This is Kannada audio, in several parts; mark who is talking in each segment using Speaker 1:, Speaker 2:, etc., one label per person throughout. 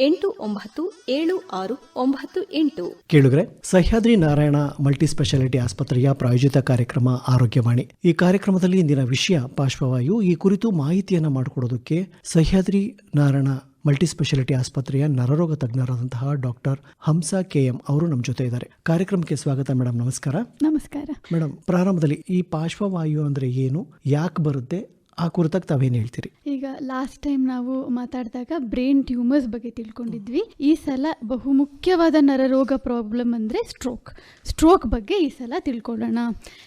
Speaker 1: ಎಂಟು ಒಂಬತ್ತು ಏಳು ಆರು ಒಂಬತ್ತು ಎಂಟು.
Speaker 2: ಕೇಳುಗರೆ ಸಹ್ಯಾದ್ರಿ ನಾರಾಯಣ ಮಲ್ಟಿ ಸ್ಪೆಷಾಲಿಟಿ ಆಸ್ಪತ್ರೆಯ ಪ್ರಾಯೋಜಿತ ಕಾರ್ಯಕ್ರಮ ಆರೋಗ್ಯವಾಣಿ. ಈ ಕಾರ್ಯಕ್ರಮದಲ್ಲಿ ಇಂದಿನ ವಿಷಯ ಪಾರ್ಶ್ವವಾಯು ಈ ಕುರಿತು ಮಾಹಿತಿಯನ್ನು ಮಾಡಿಕೊಡೋದಕ್ಕೆ ಸಹ್ಯಾದ್ರಿ ನಾರಾಯಣ ಮಲ್ಟಿ ಸ್ಪೆಷಾಲಿಟಿ ಆಸ್ಪತ್ರೆಯ ನರರೋಗ ತಜ್ಞರಾದಂತಹ ಡಾಕ್ಟರ್ ಹಂಸ ಕೆಎಂ ಅವರು ನಮ್ಮ ಜೊತೆ ಇದ್ದಾರೆ. ಕಾರ್ಯಕ್ರಮಕ್ಕೆ ಸ್ವಾಗತ ಮೇಡಮ್ ನಮಸ್ಕಾರ.
Speaker 3: ನಮಸ್ಕಾರ.
Speaker 2: ಮೇಡಮ್ ಪ್ರಾರಂಭದಲ್ಲಿ ಈ ಪಾರ್ಶ್ವವಾಯು ಅಂದ್ರೆ ಏನು? ಯಾಕೆ ಬರುತ್ತೆ? ಆ ಕುರಿತಾಗಿ ತಾವೇನು ಹೇಳ್ತೀರಿ?
Speaker 3: ಈಗ ಲಾಸ್ಟ್ ಟೈಮ್ ನಾವು ಮಾತಾಡಿದಾಗ ಬ್ರೈನ್ ಟ್ಯೂಮರ್ಸ್ ಬಗ್ಗೆ ತಿಳ್ಕೊಂಡಿದ್ವಿ. ಈ ಸಲ ಬಹುಮುಖ್ಯವಾದ ನರರೋಗ ಪ್ರಾಬ್ಲಮ್ ಅಂದರೆ ಸ್ಟ್ರೋಕ್ ಸ್ಟ್ರೋಕ್ ಬಗ್ಗೆ ಈ ಸಲ ತಿಳ್ಕೊಳ್ಳೋಣ.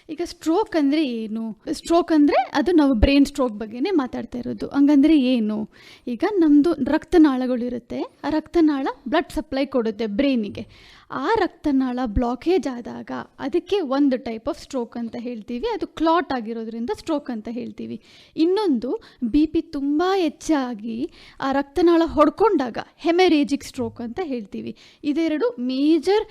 Speaker 3: ಈಗ ಸ್ಟ್ರೋಕ್ ಅಂದರೆ ಏನು? ಸ್ಟ್ರೋಕ್ ಅಂದರೆ ಅದು ನಾವು ಬ್ರೈನ್ ಸ್ಟ್ರೋಕ್ ಬಗ್ಗೆನೇ ಮಾತಾಡ್ತಾ ಇರೋದು. ಹಂಗಂದ್ರೆ ಏನು? ಈಗ ನಮ್ಮದು ರಕ್ತನಾಳಗಳಿರುತ್ತೆ. ಆ ರಕ್ತನಾಳ ಬ್ಲಡ್ ಸಪ್ಲೈ ಕೊಡುತ್ತೆ ಬ್ರೈನಿಗೆ ಆ ರಕ್ತನಾಳ ಬ್ಲಾಕೇಜ್ ಆದಾಗ ಅದಕ್ಕೆ ಒಂದು ಟೈಪ್ ಆಫ್ ಸ್ಟ್ರೋಕ್ ಅಂತ ಹೇಳ್ತೀವಿ. ಅದು ಕ್ಲಾಟ್ ಆಗಿರೋದ್ರಿಂದ ಸ್ಟ್ರೋಕ್ ಅಂತ ಹೇಳ್ತೀವಿ. ಇನ್ನೊಂದು ಬಿ ಪಿ ತುಂಬ ಹೆಚ್ಚಾಗಿ ಆ ರಕ್ತನಾಳ ಹೊಡ್ಕೊಂಡಾಗ ಹೆಮೆರೇಜಿಕ್ ಸ್ಟ್ರೋಕ್ ಅಂತ ಹೇಳ್ತೀವಿ. ಇದೆರಡು ಮೇಜರ್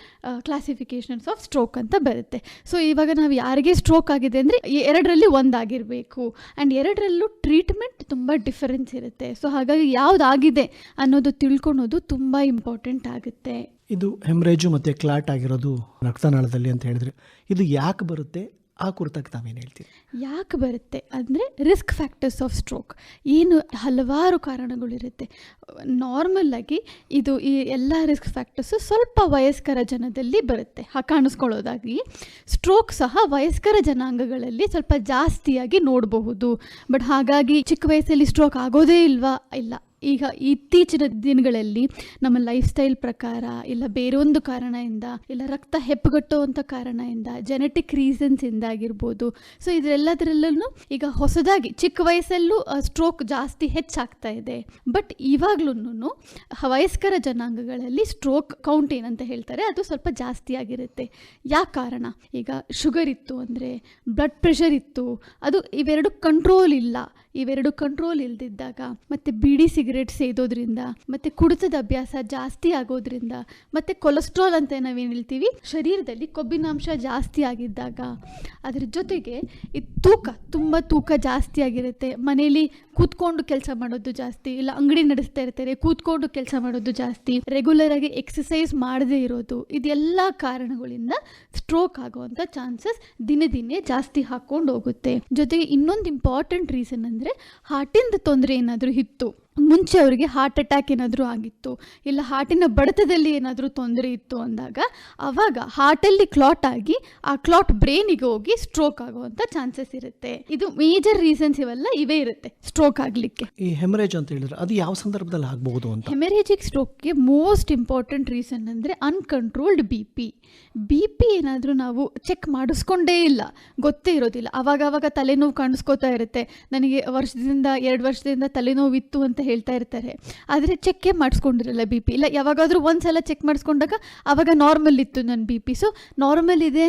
Speaker 3: ಕ್ಲಾಸಿಫಿಕೇಶನ್ಸ್ ಆಫ್ ಸ್ಟ್ರೋಕ್ ಅಂತ ಬರುತ್ತೆ. ಸೊ ಇವಾಗ ನಾವು ಯಾರಿಗೆ ಸ್ಟ್ರೋಕ್ ಆಗಿದೆ ಅಂದರೆ ಎರಡರಲ್ಲಿ ಒಂದಾಗಿರಬೇಕು ಆ್ಯಂಡ್ ಎರಡರಲ್ಲೂ ಟ್ರೀಟ್ಮೆಂಟ್ ತುಂಬ ಡಿಫರೆನ್ಸ್ ಇರುತ್ತೆ. ಸೊ ಹಾಗಾಗಿ ಯಾವುದಾಗಿದೆ ಅನ್ನೋದು ತಿಳ್ಕೊಳೋದು ತುಂಬ ಇಂಪಾರ್ಟೆಂಟ್ ಆಗುತ್ತೆ.
Speaker 2: ಇದು ಹೆಮ್ರೇಜು ಮತ್ತು ಕ್ಲಾಟ್ ಆಗಿರೋದು ರಕ್ತನಾಳದಲ್ಲಿ ಅಂತ ಹೇಳಿದ್ರೆ ಇದು ಯಾಕೆ ಬರುತ್ತೆ? ಆ ಕುರಿತಾಗಿ ತಾವೇನು ಹೇಳ್ತೀರಿ?
Speaker 3: ಯಾಕೆ ಬರುತ್ತೆ ಅಂದರೆ ರಿಸ್ಕ್ ಫ್ಯಾಕ್ಟರ್ಸ್ ಆಫ್ ಸ್ಟ್ರೋಕ್ ಏನು ಹಲವಾರು ಕಾರಣಗಳಿರುತ್ತೆ ನಾರ್ಮಲ್ಲಾಗಿ ಇದು ಈ ಎಲ್ಲ ರಿಸ್ಕ್ ಫ್ಯಾಕ್ಟರ್ಸು ಸ್ವಲ್ಪ ವಯಸ್ಕರ ಜನದಲ್ಲಿ ಬರುತ್ತೆ. ಕಾಣಿಸ್ಕೊಳ್ಳೋದಾಗಿ ಸ್ಟ್ರೋಕ್ ಸಹ ವಯಸ್ಕರ ಜನಾಂಗಗಳಲ್ಲಿ ಸ್ವಲ್ಪ ಜಾಸ್ತಿಯಾಗಿ ನೋಡಬಹುದು. ಬಟ್ ಹಾಗಾಗಿ ಚಿಕ್ಕ ವಯಸ್ಸಲ್ಲಿ ಸ್ಟ್ರೋಕ್ ಆಗೋದೇ ಇಲ್ವಾ? ಇಲ್ಲ. ಈಗ ಇತ್ತೀಚಿನ ದಿನಗಳಲ್ಲಿ ನಮ್ಮ ಲೈಫ್ ಸ್ಟೈಲ್ ಪ್ರಕಾರ ಇಲ್ಲ, ಬೇರೊಂದು ಕಾರಣದಿಂದ ಇಲ್ಲ, ರಕ್ತ ಹೆಪ್ಪುಗಟ್ಟುವಂಥ ಕಾರಣದಿಂದ ಜೆನೆಟಿಕ್ ರೀಸನ್ಸ್ ಇಂದ ಆಗಿರ್ಬೋದು ಸೊ ಇದೆಲ್ಲದರಲ್ಲೂ ಈಗ ಹೊಸದಾಗಿ ಚಿಕ್ಕ ವಯಸ್ಸಲ್ಲೂ ಸ್ಟ್ರೋಕ್ ಜಾಸ್ತಿ ಹೆಚ್ಚಾಗ್ತಾ ಇದೆ. ಬಟ್ ಇವಾಗ್ಲೂ ವಯಸ್ಕರ ಜನಾಂಗಗಳಲ್ಲಿ ಸ್ಟ್ರೋಕ್ ಕೌಂಟ್ ಏನಂತ ಹೇಳ್ತಾರೆ, ಅದು ಸ್ವಲ್ಪ ಜಾಸ್ತಿ ಆಗಿರುತ್ತೆ. ಯಾಕೆ ಕಾರಣ? ಈಗ ಶುಗರ್ ಇತ್ತು ಅಂದರೆ ಬ್ಲಡ್ ಪ್ರೆಷರ್ ಇತ್ತು. ಅದು ಇವೆರಡು ಕಂಟ್ರೋಲ್ ಇಲ್ಲ. ಇವೆರಡು ಕಂಟ್ರೋಲ್ ಇಲ್ದಿದ್ದಾಗ, ಮತ್ತೆ ಬಿಡಿ ಸಿಗರೇಟ್ ಸೇದೋದ್ರಿಂದ, ಮತ್ತೆ ಕುಡಿತದ ಅಭ್ಯಾಸ ಜಾಸ್ತಿ ಆಗೋದ್ರಿಂದ, ಮತ್ತೆ ಕೊಲೆಸ್ಟ್ರಾಲ್ ಅಂತ ನಾವೇನು ಹೇಳ್ತೀವಿ? ಶರೀರದಲ್ಲಿ ಕೊಬ್ಬಿನಾಂಶ ಜಾಸ್ತಿ ಆಗಿದ್ದಾಗ, ಅದ್ರ ಜೊತೆಗೆ ಈ ತೂಕ ತುಂಬ ತೂಕ ಜಾಸ್ತಿ ಆಗಿರುತ್ತೆ. ಮನೇಲಿ ಕೂತ್ಕೊಂಡು ಕೆಲಸ ಮಾಡೋದು ಜಾಸ್ತಿ, ಇಲ್ಲ ಅಂಗಡಿ ನಡೆಸ್ತಾ ಇರ್ತಾರೆ, ಕೂತ್ಕೊಂಡು ಕೆಲಸ ಮಾಡೋದು ಜಾಸ್ತಿ ರೆಗ್ಯುಲರ್ ಆಗಿ ಎಕ್ಸಸೈಸ್ ಮಾಡದೇ ಇರೋದು, ಇದೆಲ್ಲ ಕಾರಣಗಳಿಂದ ಸ್ಟ್ರೋಕ್ ಆಗುವಂಥ ಚಾನ್ಸಸ್ ದಿನೇ ದಿನೇ ಜಾಸ್ತಿ ಹಾಕ್ಕೊಂಡು ಹೋಗುತ್ತೆ. ಜೊತೆಗೆ ಇನ್ನೊಂದು ಇಂಪಾರ್ಟೆಂಟ್ ರೀಸನ್ ಅಂದರೆ ಹಾರ್ಟಿಂದ ತೊಂದರೆ ಏನಾದರೂ ಇತ್ತು. ಮುಂಚೆ ಅವರಿಗೆ ಹಾರ್ಟ್ ಅಟ್ಯಾಕ್ ಏನಾದರೂ ಆಗಿತ್ತು ಇಲ್ಲ ಹಾರ್ಟಿನ ಬಡತದಲ್ಲಿ ಏನಾದರೂ ತೊಂದರೆ ಇತ್ತು ಅಂದಾಗ ಆವಾಗ ಹಾರ್ಟಲ್ಲಿ ಕ್ಲಾಟ್ ಆಗಿ ಆ ಕ್ಲಾಟ್ ಬ್ರೈನಿಗೆ ಹೋಗಿ ಸ್ಟ್ರೋಕ್ ಆಗುವಂಥ ಚಾನ್ಸಸ್ ಇರುತ್ತೆ. ಇದು ಮೇಜರ್ ರೀಸನ್ಸ್ ಇವೆಲ್ಲ ಇವೇ ಇರುತ್ತೆ ಸ್ಟ್ರೋಕ್ ಆಗಲಿಕ್ಕೆ.
Speaker 2: ಈ ಹೆಮರೇಜ್ ಅಂತ ಹೇಳಿದ್ರೆ ಅದು ಯಾವ ಸಂದರ್ಭದಲ್ಲಿ ಆಗಬಹುದು ಅಂತ?
Speaker 3: ಹೆಮರೇಜಿಕ್ ಸ್ಟ್ರೋಕ್ಗೆ ಮೋಸ್ಟ್ ಇಂಪಾರ್ಟೆಂಟ್ ರೀಸನ್ ಅಂದರೆ uncontrolled B P B P ಏನಾದರೂ ನಾವು ಚೆಕ್ ಮಾಡಿಸ್ಕೊಂಡೇ ಇಲ್ಲ ಗೊತ್ತೇ ಇರೋದಿಲ್ಲ. ಅವಾಗ ಅವಾಗ ತಲೆನೋವು ಕಾಣಿಸ್ಕೋತಾ ಇರುತ್ತೆ. ನನಗೆ ವರ್ಷದಿಂದ ಎರಡು ವರ್ಷದಿಂದ ತಲೆನೋವು ಇತ್ತು ಅಂತ ಹೇಳ್ತಾ ಇರ್ತಾರೆ. ಆದರೆ ಚೆಕ್ಕೇ ಮಾಡಿಸ್ಕೊಂಡಿರಲ್ಲ ಬಿ ಪಿ ಇಲ್ಲ, ಯಾವಾಗಾದರೂ ಒಂದು ಸಲ ಚೆಕ್ ಮಾಡಿಸ್ಕೊಂಡಾಗ ಆವಾಗ ನಾರ್ಮಲ್ ಇತ್ತು ನನ್ನ ಬಿ ಪಿ ಸೊ ನಾರ್ಮಲ್ ಇದೆ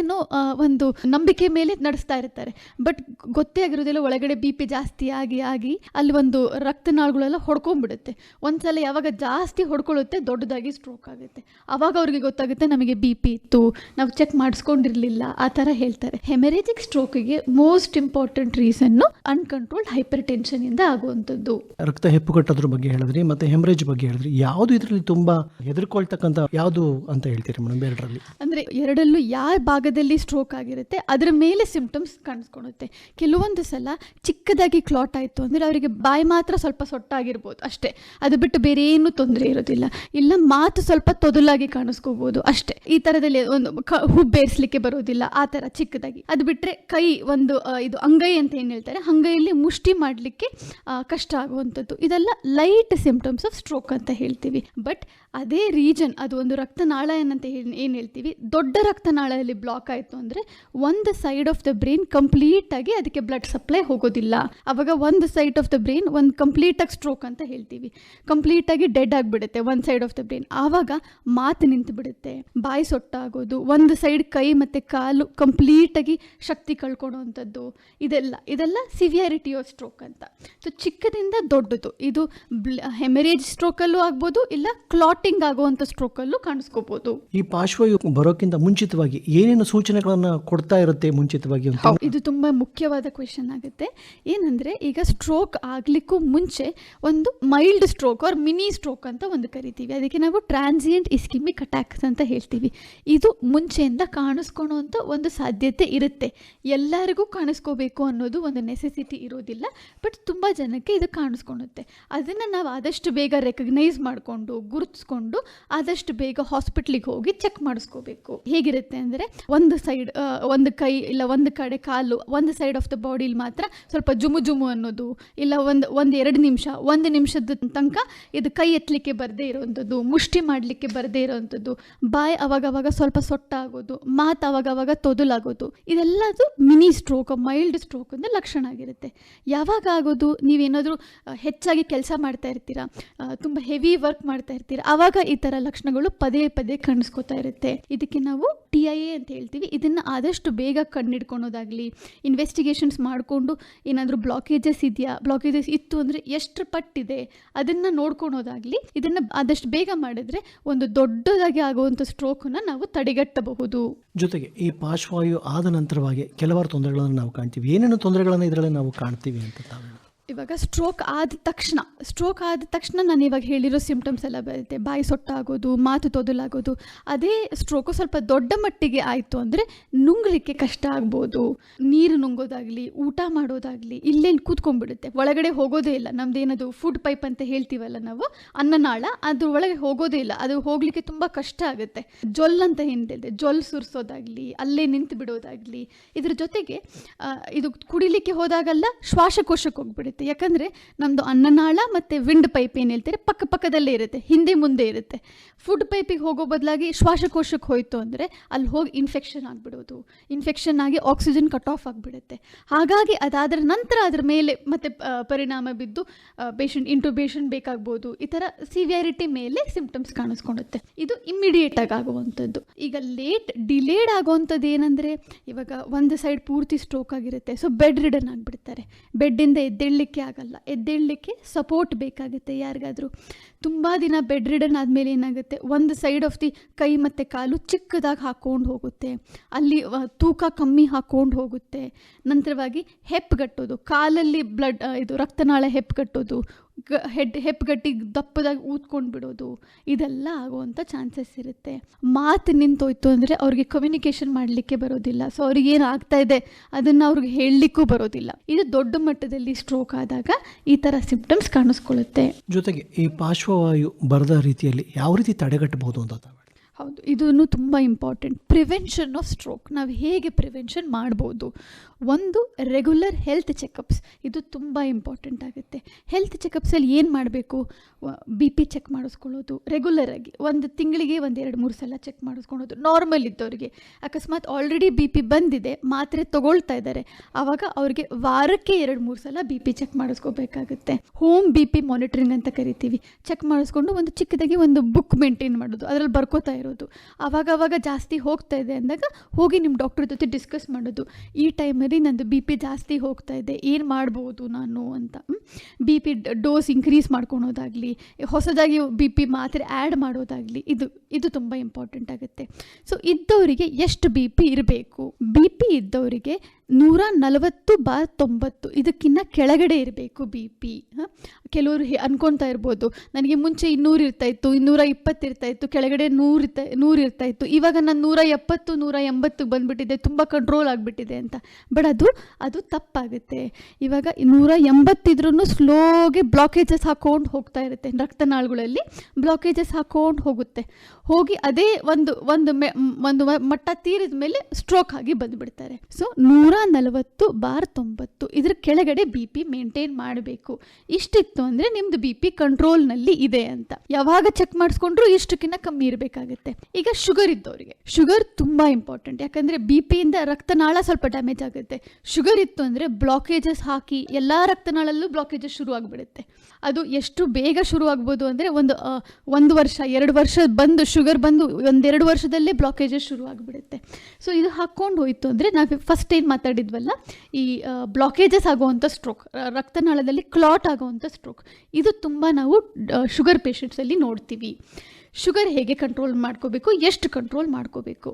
Speaker 3: ಒಂದು ನಂಬಿಕೆ ಮೇಲೆ ನಡೆಸ್ತಾ ಇರ್ತಾರೆ. ಬಟ್ ಗೊತ್ತೇ ಆಗಿರೋದಿಲ್ಲ, ಒಳಗಡೆ ಬಿ ಪಿ ಜಾಸ್ತಿ ಆಗಿ ಆಗಿ ಅಲ್ಲಿ ಒಂದು ರಕ್ತನಾಳಗಳೆಲ್ಲ ಹೊಡ್ಕೊಂಡ್ಬಿಡುತ್ತೆ. ಒಂದ್ಸಲ ಯಾವಾಗ ಜಾಸ್ತಿ ಹೊಡ್ಕೊಳ್ಳುತ್ತೆ, ದೊಡ್ಡದಾಗಿ ಸ್ಟ್ರೋಕ್ ಆಗುತ್ತೆ. ಅವಾಗ ಅವ್ರಿಗೆ ಗೊತ್ತಾಗುತ್ತೆ ನಮಗೆ ಬಿ ಪಿ ಇತ್ತು, ನಾವು ಚೆಕ್ ಮಾಡಿಸ್ಕೊಂಡಿರಲಿಲ್ಲ, ಆ ಥರ ಹೇಳ್ತಾರೆ. Haemorrhagic ಸ್ಟ್ರೋಕಿಗೆ most important reason uncontrolled hyper ಟೆನ್ಷನಿಂದ ಆಗುವಂಥದ್ದು.
Speaker 2: ರಕ್ತ ಹೆಪ್ಪುಗಟ್ಟು ಕಟ್ಟೋದ್ರ ಬಗ್ಗೆ ಹೇಳಿದ್ರಿ ಮತ್ತೆ ಹೆಮರೇಜ್ ಬಗ್ಗೆ ಹೇಳಿದ್ರಿ. ಯಾವುದು ಇದರಲ್ಲಿ ತುಂಬಾ ಹೆದರ್ಕೊಳ್ತಕ್ಕಂಥ ಯಾವುದು ಅಂತ ಹೇಳ್ತೀರಿ ಮೇಡಮ್ ಎರಡರಲ್ಲಿ
Speaker 3: ಅಂದರೆ ಎರಡಲ್ಲೂ ಯಾವ ಭಾಗದಲ್ಲಿ ಸ್ಟ್ರೋಕ್ ಆಗಿರುತ್ತೆ, ಅದರ ಮೇಲೆ ಸಿಂಪ್ಟಮ್ಸ್ ಕಾಣಿಸ್ಕೊಳುತ್ತೆ. ಕೆಲವೊಂದು ಸಲ ಚಿಕ್ಕದಾಗಿ ಕ್ಲಾಟ್ ಆಯಿತು ಅಂದರೆ ಅವರಿಗೆ ಬಾಯಿ ಮಾತ್ರ ಸ್ವಲ್ಪ ಸೊಟ್ಟಾಗಿರ್ಬೋದು ಅಷ್ಟೇ. ಅದು ಬಿಟ್ಟು ಬೇರೆ ಏನು ತೊಂದರೆ ಇರೋದಿಲ್ಲ. ಇಲ್ಲ, ಮಾತು ಸ್ವಲ್ಪ ತೊದಲಾಗಿ ಕಾಣಿಸ್ಕೋಬೋದು ಅಷ್ಟೇ. ಈ ಥರದಲ್ಲಿ ಒಂದು ಹುಬ್ಬೇರಿಸಲಿಕ್ಕೆ ಬರೋದಿಲ್ಲ, ಆ ಥರ ಚಿಕ್ಕದಾಗಿ. ಅದು ಬಿಟ್ಟರೆ ಕೈ ಒಂದು ಇದು ಅಂಗೈ ಅಂತ ಏನು ಹೇಳ್ತಾರೆ, ಅಂಗೈಯಲ್ಲಿ ಮುಷ್ಟಿ ಮಾಡಲಿಕ್ಕೆ ಕಷ್ಟ ಆಗುವಂಥದ್ದು. ಇದೆಲ್ಲ ಲೈಟ್ ಸಿಂಪ್ಟಮ್ಸ್ ಆಫ್ ಸ್ಟ್ರೋಕ್ ಅಂತ ಹೇಳ್ತೀವಿ. ಬಟ್ ಅದೇ ರೀಜನ್, ಅದು ಒಂದು ರಕ್ತನಾಳ ಏನಂತ ಹೇಳಿ ಏನು ಹೇಳ್ತೀವಿ? ದೊಡ್ಡ ರಕ್ತನಾಳದಲ್ಲಿ ಬ್ಲಾಕ್ ಆಯಿತು ಅಂದರೆ ಒಂದು ಸೈಡ್ ಆಫ್ ದ ಬ್ರೈನ್ ಕಂಪ್ಲೀಟಾಗಿ ಅದಕ್ಕೆ ಬ್ಲಡ್ ಸಪ್ಲೈ ಹೋಗೋದಿಲ್ಲ. ಆವಾಗ ಒಂದು ಸೈಡ್ ಆಫ್ ದ ಬ್ರೈನ್ ಒಂದು ಕಂಪ್ಲೀಟಾಗಿ ಸ್ಟ್ರೋಕ್ ಅಂತ ಹೇಳ್ತೀವಿ. ಕಂಪ್ಲೀಟಾಗಿ ಡೆಡ್ ಆಗಿಬಿಡುತ್ತೆ ಒಂದು ಸೈಡ್ ಆಫ್ ದ ಬ್ರೈನ್ ಆವಾಗ ಮಾತು ನಿಂತು ಬಿಡುತ್ತೆ. ಬಾಯಿ ಸೊಟ್ಟಾಗೋದು, ಒಂದು ಸೈಡ್ ಕೈ ಮತ್ತು ಕಾಲು ಕಂಪ್ಲೀಟಾಗಿ ಶಕ್ತಿ ಕಳ್ಕೊಳ್ಳೋವಂಥದ್ದು ಇದೆಲ್ಲ ಇದೆಲ್ಲ ಸಿವಿಯಾರಿಟಿ ಆಫ್ ಸ್ಟ್ರೋಕ್ ಅಂತ. ಸೊ ಚಿಕ್ಕದಿಂದ ದೊಡ್ಡದು. ಇದು ಹೆಮರೇಜ್ ಸ್ಟ್ರೋಕಲ್ಲೂ ಆಗ್ಬೋದು, ಇಲ್ಲ ಕ್ಲಾಟಿಂಗ್ ಸ್ಟ್ರೋಕ್ ಅಲ್ಲೂ ಕಾಣಿಸ್ಕೋಬಹುದು
Speaker 2: ಈ ಪಾರ್ಶ್ವವಾಯು ಬರೋಕ್ಕಿಂತ ಮುಂಚಿತವಾಗಿ ಏನೇನು ಸೂಚನೆಗಳನ್ನ ಕೊಡ್ತಾ ಇರುತ್ತೆ ಮುಂಚಿತವಾಗಿ ಅಂತ?
Speaker 3: ಇದು ತುಂಬಾ ಮುಖ್ಯವಾದ ಕ್ವೆಶನ್ ಆಗುತ್ತೆ. ಏನಂದ್ರೆ ಈಗ ಸ್ಟ್ರೋಕ್ ಆಗ್ಲಿಕ್ಕೂ ಮುಂಚೆ ಒಂದು mild stroke or mini stroke ಅಂತ ಒಂದು ಕರಿತೀವಿ. ಅದಕ್ಕೆ ನಾವು ಟ್ರಾನ್ಸಿಯೆಂಟ್ ಇಸ್ಕಿಮಿಕ್ ಅಟ್ಯಾಕ್ಸ್ ಅಂತ ಹೇಳ್ತೀವಿ. ಇದು ಮುಂಚೆಯಿಂದ ಕಾಣಿಸ್ಕೊಳೋಂಥ ಒಂದು ಸಾಧ್ಯತೆ ಇರುತ್ತೆ. ಎಲ್ಲರಿಗೂ ಕಾಣಿಸ್ಕೋಬೇಕು ಅನ್ನೋದು ಒಂದು ನೆಸೆಸಿಟಿ ಇರೋದಿಲ್ಲ ಬಟ್ ತುಂಬ ಜನಕ್ಕೆ ಇದು ಕಾಣಿಸ್ಕೊಳುತ್ತೆ ಅದನ್ನು ನಾವು ಆದಷ್ಟು ಬೇಗ ರೆಕಗ್ನೈಸ್ ಮಾಡಿಕೊಂಡು ಗುರುತಿಸ್ಕೊಂಡು ಆದಷ್ಟು ಬೇಗ ಹಾಸ್ಪಿಟ್ಲಿಗೆ ಹೋಗಿ ಚೆಕ್ ಮಾಡಿಸ್ಕೋಬೇಕು. ಹೇಗಿರುತ್ತೆ ಅಂದರೆ ಒಂದು ಸೈಡ್ ಒಂದು ಕೈ ಇಲ್ಲ ಒಂದು ಕಡೆ ಕಾಲು ಒಂದು ಸೈಡ್ ಆಫ್ ದ ಬಾಡಿಲಿ ಮಾತ್ರ ಸ್ವಲ್ಪ ಜುಮು ಜುಮು ಅನ್ನೋದು ಇಲ್ಲ ಒಂದು ಒಂದು ಎರಡು ನಿಮಿಷ, ಒಂದು ನಿಮಿಷದ ತನಕ ಇದು ಕೈ ಎತ್ತಲಿಕ್ಕೆ ಬರದೇ ಇರೋವಂಥದ್ದು ಮುಷ್ಟಿ ಮಾಡಲಿಕ್ಕೆ ಬರದೇ ಇರೋವಂಥದ್ದು ಬಾಯಿ ಅವಾಗವಾಗ ಸ್ವಲ್ಪ ಸೊಟ್ಟಾಗೋದು, ಮಾತು ಅವಾಗವಾಗ ತೊದಲಾಗೋದು, ಇದೆಲ್ಲದು ಮಿನಿ ಸ್ಟ್ರೋಕ್, ಮೈಲ್ಡ್ ಸ್ಟ್ರೋಕ್ ಅಂದರೆ ಲಕ್ಷಣ ಆಗಿರುತ್ತೆ. ಯಾವಾಗ ಆಗೋದು? ನೀವೇನಾದರೂ ಹೆಚ್ಚಾಗಿ ಕೆಲಸ ಮಾಡ್ತಾ ಇರ್ತೀರಾ? ತುಂಬ ಹೆವಿ ವರ್ಕ್ ಮಾಡ್ತಾ ಇರ್ತೀರಾ? ಆವಾಗ ಈ ತರ ಲಕ್ಷಣಗಳು ಪದೇ ಪದೇ ಕಾಣಿಸ್ಕೋತಾ ಇರುತ್ತೆ? ಇದಕ್ಕೆ ನಾವು ಟಿ ಐ ಎ ಅಂತ ಹೇಳ್ತೀವಿ. ಇದನ್ನ ಆದಷ್ಟು ಬೇಗ ಕಣ್ಣಿಡ್ಕೊಳೋದಾಗ್ಲಿ ಇನ್ವೆಸ್ಟಿಗೇಷನ್ಸ್ ಮಾಡಿಕೊಂಡು ಏನಾದರೂ ಬ್ಲಾಕೇಜಸ್ ಇದೆಯಾ? ಬ್ಲಾಕೇಜಸ್ ಇತ್ತು ಅಂದರೆ ಎಷ್ಟು ಪಟ್ಟಿದೆ? ಅದನ್ನು ನೋಡ್ಕೊಳೋದಾಗ್ಲಿ, ಇದನ್ನು ಆದಷ್ಟು ಬೇಗ ಮಾಡಿದ್ರೆ ಒಂದು ದೊಡ್ಡದಾಗಿ ಆಗುವಂಥ ಸ್ಟ್ರೋಕನ್ನು ನಾವು ತಡೆಗಟ್ಟಬಹುದು.
Speaker 2: ಜೊತೆಗೆ ಈ ಪಾರ್ಶ್ವವಾಯು ಆದ ನಂತರವಾಗಿ ಕೆಲವಾರು ತೊಂದರೆಗಳನ್ನು ನಾವು ಕಾಣ್ತೀವಿ. ಏನೇನು ತೊಂದರೆಗಳನ್ನು ಇದರಲ್ಲಿ ನಾವು ಕಾಣ್ತೀವಿ ಅಂತ
Speaker 3: ಇವಾಗ ಸ್ಟ್ರೋಕ್ ಆದ ತಕ್ಷಣ ಸ್ಟ್ರೋಕ್ ಆದ ತಕ್ಷಣ ನಾನು ಇವಾಗ ಹೇಳಿರೋ ಸಿಂಪ್ಟಮ್ಸ್ ಎಲ್ಲ ಬರುತ್ತೆ. ಬಾಯಿ ಸೊಟ್ಟಾಗೋದು, ಮಾತು ತೊದಲಾಗೋದು. ಅದೇ ಸ್ಟ್ರೋಕು ಸ್ವಲ್ಪ ದೊಡ್ಡ ಮಟ್ಟಿಗೆ ಆಯಿತು ಅಂದರೆ ನುಂಗಲಿಕ್ಕೆ ಕಷ್ಟ ಆಗ್ಬೋದು. ನೀರು ನುಂಗೋದಾಗಲಿ, ಊಟ ಮಾಡೋದಾಗಲಿ, ಇಲ್ಲೇನು ಕೂತ್ಕೊಂಡ್ಬಿಡುತ್ತೆ. ಒಳಗಡೆ ಹೋಗೋದೇ ಇಲ್ಲ. ನಮ್ದೇನದು ಫುಡ್ ಪೈಪ್ ಅಂತ ಹೇಳ್ತೀವಲ್ಲ ನಾವು? ಅನ್ನನಾಳ ಅದ್ರ ಒಳಗೆ ಹೋಗೋದೇ ಇಲ್ಲ. ಅದು ಹೋಗಲಿಕ್ಕೆ ತುಂಬ ಕಷ್ಟ ಆಗುತ್ತೆ. ಜೊಲ್ ಅಂತ ಹಿಂದೆ ಜೊಲ್ ಸುರಿಸೋದಾಗಲಿ, ಅಲ್ಲೇ ನಿಂತು ಬಿಡೋದಾಗಲಿ ಇದ್ರ ಜೊತೆಗೆ ಇದು ಕುಡಿಲಿಕ್ಕೆ ಹೋದಾಗಲ್ಲ ಶ್ವಾಸಕೋಶಕ್ಕೆ ಹೋಗ್ಬಿಡುತ್ತೆ. ಯಾಕಂದರೆ ನಮ್ಮದು ಅನ್ನನಾಳ ಮತ್ತು ವಿಂಡ್ ಪೈಪ್ ಏನು ಹೇಳ್ತಾರೆ? ಪಕ್ಕ ಪಕ್ಕದಲ್ಲೇ ಇರುತ್ತೆ, ಹಿಂದೆ ಮುಂದೆ ಇರುತ್ತೆ. ಫುಡ್ ಪೈಪಿಗೆ ಹೋಗೋ ಬದಲಾಗಿ ಶ್ವಾಸಕೋಶಕ್ಕೆ ಹೋಯಿತು ಅಂದರೆ ಅಲ್ಲಿ ಹೋಗಿ ಇನ್ಫೆಕ್ಷನ್ ಆಗಿಬಿಡೋದು. ಇನ್ಫೆಕ್ಷನ್ ಆಗಿ ಆಕ್ಸಿಜನ್ ಕಟ್ ಆಫ್ ಆಗಿಬಿಡುತ್ತೆ. ಹಾಗಾಗಿ ಅದಾದ್ರ ನಂತರ ಅದ್ರ ಮೇಲೆ ಮತ್ತೆ ಪರಿಣಾಮ ಬಿದ್ದು ಪೇಷಂಟ್ ಇಂಟುಬೇಷನ್ ಬೇಕಾಗ್ಬೋದು. ಈ ಥರ ಸಿವಿಯಾರಿಟಿ ಮೇಲೆ ಸಿಂಪ್ಟಮ್ಸ್ ಕಾಣಿಸ್ಕೊಳುತ್ತೆ. ಇದು ಇಮ್ಮಿಡಿಯೇಟ್ ಆಗಿ ಆಗುವಂಥದ್ದು. ಈಗ ಲೇಟ್ ಡಿಲೇಡ್ ಆಗುವಂಥದ್ದು ಏನಂದರೆ, ಇವಾಗ ಒಂದು ಸೈಡ್ ಪೂರ್ತಿ ಸ್ಟ್ರೋಕ್ ಆಗಿರುತ್ತೆ. ಸೊ ಬೆಡ್ ರಿಡನ್ ಆಗಿಬಿಡ್ತಾರೆ ಬೆಡ್ಡಿಂದ ಎದ್ದೇಳಲಿಕ್ಕೆ ಆಗಲ್ಲ. ಎದ್ದೇಳಲಿಕ್ಕೆ ಸಪೋರ್ಟ್ ಬೇಕಾಗುತ್ತೆ ಯಾರಿಗಾದರೂ. ತುಂಬ ದಿನ ಬೆಡ್ ರಿಡನ್ ಆದಮೇಲೆ ಏನಾಗುತ್ತೆ? ಒಂದು ಸೈಡ್ ಆಫ್ ದಿ ಕೈ ಮತ್ತು ಕಾಲು ಚಿಕ್ಕದಾಗಿ ಹಾಕ್ಕೊಂಡು ಹೋಗುತ್ತೆ. ಅಲ್ಲಿ ತೂಕ ಕಮ್ಮಿ ಹಾಕ್ಕೊಂಡು ಹೋಗುತ್ತೆ. ನಂತರವಾಗಿ ಹೆಪ್ಪುಗಟ್ಟೋದು ಕಾಲಲ್ಲಿ ಬ್ಲಡ್ ಇದು ರಕ್ತನಾಳ ಹೆಪ್ಪುಗಟ್ಟೋದು ಗ, ಹೆಡ್ ಹೆಪ್ಪುಗಟ್ಟಿ ದಪ್ಪದಾಗಿ ಊದ್ಕೊಂಡು ಬಿಡೋದು ಇದೆಲ್ಲ ಆಗುವಂಥ ಚಾನ್ಸಸ್ ಇರುತ್ತೆ. ಮಾತು ನಿಂತೋಯ್ತು ಅಂದರೆ ಅವ್ರಿಗೆ ಕಮ್ಯುನಿಕೇಷನ್ ಮಾಡಲಿಕ್ಕೆ ಬರೋದಿಲ್ಲ. ಸೊ ಅವ್ರಿಗೆ ಏನು ಆಗ್ತಾ ಇದೆ ಅದನ್ನು ಅವ್ರಿಗೆ ಹೇಳಲಿಕ್ಕೂ ಬರೋದಿಲ್ಲ. ಇದು ದೊಡ್ಡ ಮಟ್ಟದಲ್ಲಿ ಸ್ಟ್ರೋಕ್ ಆದಾಗ ಈ ಥರ ಸಿಂಪ್ಟಮ್ಸ್ ಕಾಣಿಸ್ಕೊಳ್ಳುತ್ತೆ.
Speaker 2: ಜೊತೆಗೆ ಈ ಪಾರ್ಶ್ವವಾಯು ಬರದ ರೀತಿಯಲ್ಲಿ ಯಾವ ರೀತಿ ತಡೆಗಟ್ಟಬಹುದು ಅಂತ.
Speaker 3: ಹೌದು, ಇದನ್ನು ತುಂಬ ಇಂಪಾರ್ಟೆಂಟ್ ಪ್ರಿವೆನ್ಷನ್ ಆಫ್ ಸ್ಟ್ರೋಕ್ ನಾವು ಹೇಗೆ ಪ್ರಿವೆನ್ಷನ್ ಮಾಡ್ಬೋದು? ಒಂದು ರೆಗ್ಯುಲರ್ ಹೆಲ್ತ್ ಚೆಕಪ್ಸ್ ಇದು ತುಂಬ ಇಂಪಾರ್ಟೆಂಟ್ ಆಗುತ್ತೆ. ಹೆಲ್ತ್ ಚೆಕಪ್ಸಲ್ಲಿ ಏನು ಮಾಡಬೇಕು? ಬಿ ಪಿ ಚೆಕ್ ಮಾಡಿಸ್ಕೊಳ್ಳೋದು ರೆಗ್ಯುಲರಾಗಿ ಒಂದು ತಿಂಗಳಿಗೆ ಒಂದು ಎರಡು, ಮೂರು ಸಲ ಚೆಕ್ ಮಾಡಿಸ್ಕೊಳ್ಳೋದು. ನಾರ್ಮಲ್ ಇದ್ದವರಿಗೆ. ಅಕಸ್ಮಾತ್ ಆಲ್ರೆಡಿ ಬಿ ಪಿ ಬಂದಿದೆ, ಮಾತ್ರೆ ತೊಗೊಳ್ತಾ ಇದ್ದಾರೆ. ಆವಾಗ ಅವ್ರಿಗೆ ವಾರಕ್ಕೆ ಎರಡು, ಮೂರು ಸಲ ಬಿ ಪಿ ಚೆಕ್ ಮಾಡಿಸ್ಕೋಬೇಕಾಗುತ್ತೆ. ಹೋಮ್ ಬಿ ಪಿ ಮಾನಿಟ್ರಿಂಗ್ ಅಂತ ಕರಿತೀವಿ. ಚೆಕ್ ಮಾಡಿಸ್ಕೊಂಡು ಒಂದು ಚಿಕ್ಕದಾಗಿ ಒಂದು ಬುಕ್ ಮೇಂಟೈನ್ ಮಾಡೋದು. ಅದರಲ್ಲಿ ಬರ್ಕೋತಾ ಇರೋದು. ಆವಾಗ ಆವಾಗ ಜಾಸ್ತಿ ಹೋಗ್ತಾ ಇದೆ ಅಂದಾಗ ಹೋಗಿ ನಿಮ್ಮ ಡಾಕ್ಟರ್ ಜೊತೆ ಡಿಸ್ಕಸ್ ಮಾಡೋದು. ಈ ಟೈಮಲ್ಲಿ ನಂದು ಬಿ ಪಿ ಜಾಸ್ತಿ ಹೋಗ್ತಾ ಇದೆ. ಏನು ಮಾಡ್ಬೋದು ನಾನು ಅಂತ. ಬಿ ಪಿ ಡೋಸ್ ಇನ್ಕ್ರೀಸ್ ಮಾಡ್ಕೊಳೋದಾಗಲಿ, ಹೊಸದಾಗಿ ಬಿ ಪಿ ಮಾತ್ರೆ ಆ್ಯಡ್ ಮಾಡೋದಾಗಲಿ, ಇದು ಇದು ತುಂಬ ಇಂಪಾರ್ಟೆಂಟ್ ಆಗುತ್ತೆ. ಸೊ ಇದ್ದವರಿಗೆ ಎಷ್ಟು ಬಿ ಪಿ ಇರಬೇಕು? ಬಿ ಪಿ ಇದ್ದವರಿಗೆ ನೂರ ನಲವತ್ತು ಬಾ ತೊಂಬತ್ತು. ಇದಕ್ಕಿಂತ ಕೆಳಗಡೆ ಇರಬೇಕು ಬಿ ಪಿ. ಕೆಲವರು ಹೇ- ಅನ್ಕೊತಾ ಇರ್ಬೋದು. ನನಗೆ ಮುಂಚೆ ಇನ್ನೂರು ಇರ್ತಾ ಇತ್ತು ಇನ್ನೂರ ಇಪ್ಪತ್ತು ಇರ್ತಾ ಇತ್ತು ಕೆಳಗಡೆ ನೂರು ಇರ್ತಾ ನೂರು ಇರ್ತಾ ಇತ್ತು ಇವಾಗ ನಾನು ನೂರ ಎಪ್ಪತ್ತು, ನೂರ ಎಂಬತ್ತು ಬಂದುಬಿಟ್ಟಿದೆ. ತುಂಬ ಕಂಟ್ರೋಲ್ ಆಗಿಬಿಟ್ಟಿದೆ ಅಂತ. ಬಟ್ ಅದು ಅದು ತಪ್ಪಾಗುತ್ತೆ. ಇವಾಗ ನೂರ ಎಂಬತ್ತಿದ್ರೂ ಸ್ಲೋಗೆ ಬ್ಲಾಕೇಜಸ್ ಹಾಕೊಂಡು ಹೋಗ್ತಾ ಇರುತ್ತೆ. ರಕ್ತನಾಳಗಳಲ್ಲಿ ಬ್ಲಾಕೇಜಸ್ ಹಾಕೊಂಡು ಹೋಗುತ್ತೆ. ಹೋಗಿ ಅದೇ ಒಂದು ಒಂದು ಮೆ ಒಂದು ಮಟ್ಟ ತೀರಿದ ಮೇಲೆ ಸ್ಟ್ರೋಕ್ ಆಗಿ ಬಂದುಬಿಡ್ತಾರೆ. ಸೊ ನೂರ ನಲವತ್ತು ಬಾರ್ ತೊಂಬತ್ತು ಇದ್ರ ಕೆಳಗಡೆ ಬಿ ಪಿ ಮೇಂಟೈನ್ ಮಾಡಬೇಕು. ಇಷ್ಟಿತ್ತು ಅಂದರೆ ನಿಮ್ದು ಬಿ ಪಿ ಕಂಟ್ರೋಲ್ನಲ್ಲಿ ಇದೆ ಅಂತ. ಯಾವಾಗ ಚೆಕ್ ಮಾಡಿಸ್ಕೊಂಡ್ರು ಇಷ್ಟಕ್ಕಿಂತ ಕಮ್ಮಿ ಇರಬೇಕಾಗುತ್ತೆ. ಈಗ ಶುಗರ್ ಇದ್ದವರಿಗೆ ಶುಗರ್ ತುಂಬ ಇಂಪಾರ್ಟೆಂಟ್ ಯಾಕಂದರೆ ಬಿ ಪಿಯಿಂದ ರಕ್ತನಾಳ ಸ್ವಲ್ಪ ಡ್ಯಾಮೇಜ್ ಆಗುತ್ತೆ. ಶುಗರ್ ಇತ್ತು ಅಂದರೆ ಬ್ಲಾಕೇಜಸ್ ಹಾಕಿ ಎಲ್ಲ ರಕ್ತನಾಳಲ್ಲೂ ಬ್ಲಾಕೇಜಸ್ ಶುರು ಆಗಿಬಿಡುತ್ತೆ. ಅದು ಎಷ್ಟು ಬೇಗ ಶುರು ಆಗ್ಬೋದು ಅಂದರೆ ಒಂದು ಒಂದು ವರ್ಷ, ಎರಡು ವರ್ಷ ಬಂದು ಶುಗರ್ ಬಂದು ಒಂದೆರಡು ವರ್ಷದಲ್ಲೇ ಬ್ಲಾಕೇಜಸ್ ಶುರು ಆಗಿಬಿಡುತ್ತೆ. ಸೊ ಇದು ಹಾಕ್ಕೊಂಡು ಹೋಯಿತು ಅಂದರೆ ನಾವು ಫಸ್ಟ್ ಏನು ಮಾತಾಡಿದ್ವಲ್ಲ, ಈ ಬ್ಲಾಕೇಜಸ್ ಆಗುವಂಥ ಸ್ಟ್ರೋಕ್ ರಕ್ತನಾಳದಲ್ಲಿ ಕ್ಲಾಟ್ ಆಗುವಂಥ ಸ್ಟ್ರೋಕ್ ಇದು ತುಂಬ ನಾವು ಶುಗರ್ ಪೇಷಂಟ್ಸಲ್ಲಿ ನೋಡ್ತೀವಿ. ಶುಗರ್ ಹೇಗೆ ಕಂಟ್ರೋಲ್ ಮಾಡ್ಕೋಬೇಕು, ಎಷ್ಟು ಕಂಟ್ರೋಲ್ ಮಾಡ್ಕೋಬೇಕು?